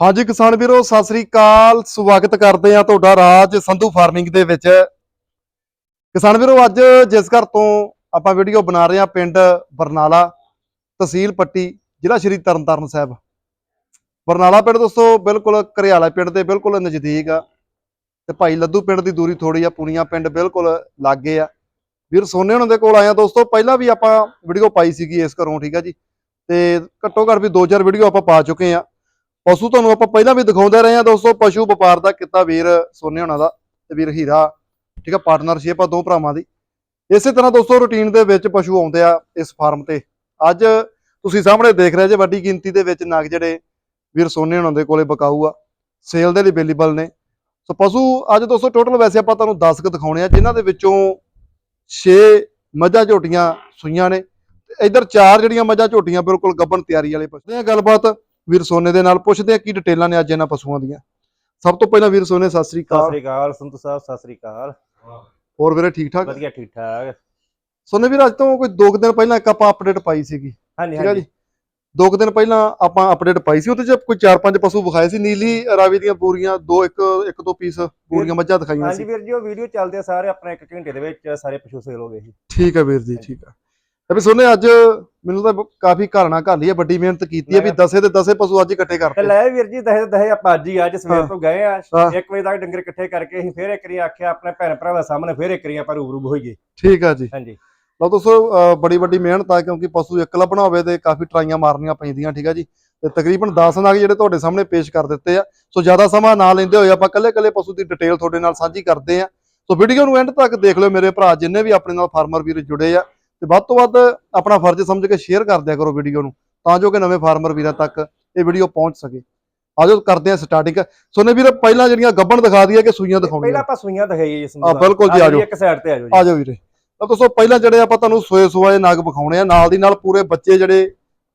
ਹਾਂਜੀ ਕਿਸਾਨ ਵੀਰੋ, ਸਤਿ ਸ੍ਰੀ ਅਕਾਲ। ਸਵਾਗਤ ਕਰਦੇ ਆ ਤੁਹਾਡਾ ਰਾਜ ਸੰਧੂ ਫਾਰਮਿੰਗ ਦੇ ਵਿੱਚ। ਕਿਸਾਨ ਵੀਰੋ, ਅੱਜ ਜਿਸ ਘਰ ਤੋਂ ਆਪਾਂ ਵੀਡੀਓ ਬਣਾ ਰਹੇ ਆ ਪਿੰਡ ਬਰਨਾਲਾ ਤਹਿਸੀਲ ਪੱਟੀ, ਜ਼ਿਲ੍ਹਾ ਸ਼੍ਰੀ ਤਰਨਤਾਰਨ ਸਾਹਿਬ। ਬਰਨਾਲਾ ਪਿੰਡ ਦੋਸਤੋ, ਬਿਲਕੁਲ ਘਰਿਆਲਾ ਪਿੰਡ ਦੇ ਬਿਲਕੁਲ ਨਜ਼ਦੀਕ ਆ। ਤੇ ਭਾਈ ਲੱਦੂ ਪਿੰਡ ਦੀ ਦੂਰੀ ਥੋੜੀ ਆ, ਪੂਨੀਆਂ ਪਿੰਡ ਬਿਲਕੁਲ ਲਾਗੇ ਆ। ਵੀਰ, ਸੋਨੇ ਉਹਨਾਂ ਦੇ ਕੋਲ ਆਇਆ ਦੋਸਤੋ, ਪਹਿਲਾਂ ਵੀ ਆਪਾਂ ਵੀਡੀਓ ਪਾਈ ਸੀਗੀ ਇਸ ਘਰੋਂ, ਠੀਕ ਆ ਜੀ। ਤੇ ਘੱਟੋ ਘੱਟ ਵੀ 2000 ਵੀਡੀਓ ਆਪਾਂ ਪਾ ਚੁੱਕੇ ਆ ਪਸ਼ੂ ਤੁਹਾਨੂੰ ਆਪਾਂ ਪਹਿਲਾਂ ਵੀ ਦਿਖਾਉਂਦੇ ਰਹੇ ਹਾਂ ਦੋਸਤੋ, ਪਸ਼ੂ ਵਪਾਰ ਦਾ ਕਿੱਤਾ ਵੀਰ ਸੋਨੇ ਹੋਣਾ ਦਾ ਤੇ ਵੀਰ ਹੀਰਾ, ਠੀਕ ਆ ਪਾਰਟਨਰਸ਼ਿਪ ਆ ਦੋ ਭਰਾਵਾਂ ਦੀ। ਇਸੇ ਤਰ੍ਹਾਂ ਦੋਸਤੋ ਰੁਟੀਨ ਦੇ ਵਿੱਚ ਪਸ਼ੂ ਆਉਂਦੇ ਆ ਇਸ ਫਾਰਮ ਤੇ। ਅੱਜ ਤੁਸੀਂ ਸਾਹਮਣੇ ਦੇਖ ਰਹੇ ਜੇ ਵੱਡੀ ਗਿਣਤੀ ਦੇ ਵਿੱਚ ਨਗ ਜਿਹੜੇ ਵੀਰ ਸੋਨੇ ਹੋਣਾ ਦੇ ਕੋਲੇ ਬਕਾਊ ਆ ਸੇਲ ਦੇ ਲਈ ਅਵੇਲੇਬਲ ਨੇ। ਸੋ ਪਸ਼ੂ ਅੱਜ ਦੋਸਤੋ ਟੋਟਲ ਵੈਸੇ ਆਪਾਂ ਤੁਹਾਨੂੰ 10 ਕੁ ਦਿਖਾਉਣੇ ਆ, ਜਿਨ੍ਹਾਂ ਦੇ ਵਿੱਚੋਂ 6 ਮੱਝਾਂ ਝੋਟੀਆਂ ਸੂਈਆਂ ਨੇ। ਤੇ ਇੱਧਰ ਚਾਰ ਜਿਹੜੀਆਂ ਮੱਝਾਂ ਝੋਟੀਆਂ ਬਿਲਕੁਲ ਗੱਬਣ ਤਿਆਰੀ ਵਾਲੇ ਪਸ਼ੂ ਨੇ। ਗੱਲਬਾਤ ਵੀਰ ਸੋਨੇ ਦੇ ਨਾਲ ਪੁੱਛਦੇ ਆ ਕੀ ਡਿਟੇਲਾਂ ਨੇ ਅੱਜ ਇਹਨਾਂ ਪਸ਼ੂਆਂ ਦੀਆਂ। ਸਭ ਤੋਂ ਪਹਿਲਾਂ ਵੀਰ ਸੋਨੇ ਸਤਿ ਸ੍ਰੀ ਸਤਿ ਅਕਾਲ ਸ੍ਰੀ ਅਕਾਲ ਸੰਤੂ ਸਾਹਿਬ ਸਤਿ ਸ੍ਰੀ ਅਕਾਲ। ਹੋਰ ਵੀਰੇ ਠੀਕ ਠਾਕ? ਵਧੀਆ ਠੀਕ ਠਾਕ। ਸੋਨੇ ਵੀਰ ਅੱਜ ਤੋਂ ਕੋਈ 2 ਦਿਨ ਪਹਿਲਾਂ ਇੱਕ ਆਪਾਂ ਅਪਡੇਟ ਪਾਈ ਸੀਗੀ। ਹਾਂਜੀ ਠੀਕ ਆ ਹਾਂਜੀ। ਜੀ 2 ਦਿਨ ਪਹਿਲਾਂ ਆਪਾਂ ਅਪਡੇਟ ਪਾਈ ਸੀ ਉਹਦੇ 'ਚ ਕੋਈ 4-5 ਪਸ਼ੂ ਵਿਖਾਏ ਸੀ ਨੀਲੀ ਰਾਵੀ ਦੀਆਂ ਬੂਰੀਆਂ ਦੋ ਇੱਕ ਇੱਕ ਦੋ ਪੀਸ ਬੂਰੀਆਂ ਮੱਝਾਂ ਦਿਖਾਈਆਂ ਹਾਂਜੀ ਸੀ। ਵੀਰ ਜੀ ਉਹ ਵੀਡੀਓ ਚੱਲਦੇ ਆ ਸਾਰੇ ਆਪਣੇ 1 ਘੰਟੇ ਦੇ ਵਿੱਚ ਸਾਰੇ ਪਸ਼ੂ ਸੇਲ ਹੋ ਗਏ ਸੀ। ਠੀਕ ਹੈ ਵੀਰ ਜੀ ਠੀਕ ਆ। ਤੇ ਵੀ ਸੋਨੇ ਅੱਜ ਮੈਨੂੰ ਤਾਂ ਕਾਫੀ ਘਾਲਣਾ ਘਾਲੀ ਹੈ ਵੱਡੀ ਮਿਹਨਤ ਕੀਤੀ ਹੈ ਵੀ ਦਸੇ ਦੇ ਦਸੇ ਪਸ਼ੂ ਅੱਜ ਇਕੱਠੇ ਤੇ ਕਰਤੇ ਲੈ ਵੀਰ ਜੀ ਦਹੇ ਦਹੇ ਆਪਾਂ ਅੱਜ ਹੀ ਅੱਜ ਸਵੇਰ। ਤੋਂ ਗਏ ਆ। ਹਾਂ। 1 ਵਜੇ ਤੱਕ ਡੰਗਰ ਇਕੱਠੇ ਕਰਕੇ ਅਸੀਂ ਫੇਰ ਇੱਕ ਵਾਰੀ ਆਖਿਆ ਆਪਣੇ ਭੈਣ ਭਰਾਵਾਂ ਸਾਹਮਣੇ ਫੇਰ ਇੱਕ ਵਾਰੀ ਆਪਾਂ ਰੂਬਰੂ ਹੋਈਏ। ਠੀਕ ਆ ਜੀ। ਹਾਂਜੀ। ਲਓ ਦੋਸਤੋ ਬੜੀ ਵੱਡੀ ਮਿਹਨਤ ਆ ਕਿਉਂਕਿ ਪਸ਼ੂ ਇੱਕ ਲੱਭਣਾ ਹੋਵੇ ਤੇ ਕਾਫੀ ਟਰਾਈਆਂ ਮਾਰਨੀਆਂ ਪੈਂਦੀਆਂ ਠੀਕ ਆ ਜੀ। ਤੇ ਤਕਰੀਬਨ 10 ਨਗ ਜਿਹੜੇ ਤੁਹਾਡੇ ਸਾਹਮਣੇ ਪੇਸ਼ ਕਰ ਦਿੱਤੇ ਆ। ਸੋ ਜ਼ਿਆਦਾ ਸਮਾਂ ਨਾ ਲੈਂਦੇ ਹੋਏ ਆਪਾਂ ਕੱਲੇ ਕੱਲੇ ਪਸ਼ੂ ਦੀ ਡਿਟੇਲ ਤੁਹਾਡੇ ਨਾਲ ਸਾਂਝੀ ਕਰਦੇ ਆ। ਸੋ ਵੀਡੀਓ ਨੂੰ ਐਂਡ ਤੱਕ ਦੇਖ ਲਿਓ ਮੇਰੇ ਭਰਾ ਜਿੰਨੇ ਵੀ ਆਪਣੇ ਨਾਲ ਫਾਰਮਰ ਵੀਰ ਜੁੜੇ ਆ। ਤੇ ਵੱਧ ਤੋਂ ਵੱਧ ਆਪਣਾ ਫਰਜ਼ ਸਮਝ ਕੇ ਸ਼ੇਅਰ ਕਰ ਦਿਆ ਕਰੋ ਵੀਡੀਓ ਨੂੰ ਤਾਂ ਜੋ ਕਿ ਨਵੇਂ ਫਾਰਮਰ ਵੀਰਾਂ ਤੱਕ ਇਹ ਵੀਡੀਓ ਪਹੁੰਚ ਸਕੇ। ਆਜੋ ਕਰਦੇ ਆ ਸਟਾਰਟਿੰਗ ਸੋਨੇ ਵੀਰ ਪਹਿਲਾਂ ਜਿਹੜੀਆਂ ਗੱਬਣ ਦਿਖਾ ਦਈਏ ਕਿ ਸੂਈਆਂ ਦਿਖਾਉਣੀਆਂ? ਪਹਿਲਾਂ ਆਪਾਂ ਸੂਈਆਂ ਦਿਖਾਈਏ ਜੀ ਆ ਸਾਹਿਬ। ਬਿਲਕੁਲ ਜੀ, ਆਜੋ। ਇੱਕ ਸਾਈਡ ਤੇ ਆਜੋ ਜੀ। ਆ ਜਾਓ ਵੀਰੇ। ਤਾਂ ਦੋਸਤੋ ਪਹਿਲਾਂ ਜਿਹੜੇ ਆਪਾਂ ਤੁਹਾਨੂੰ ਸੋਏ ਸੋਏ ਨਗ ਵਿਖਾਉਣੇ ਆ ਨਾਲ ਦੀ ਨਾਲ ਪੂਰੇ ਬੱਚੇ ਜਿਹੜੇ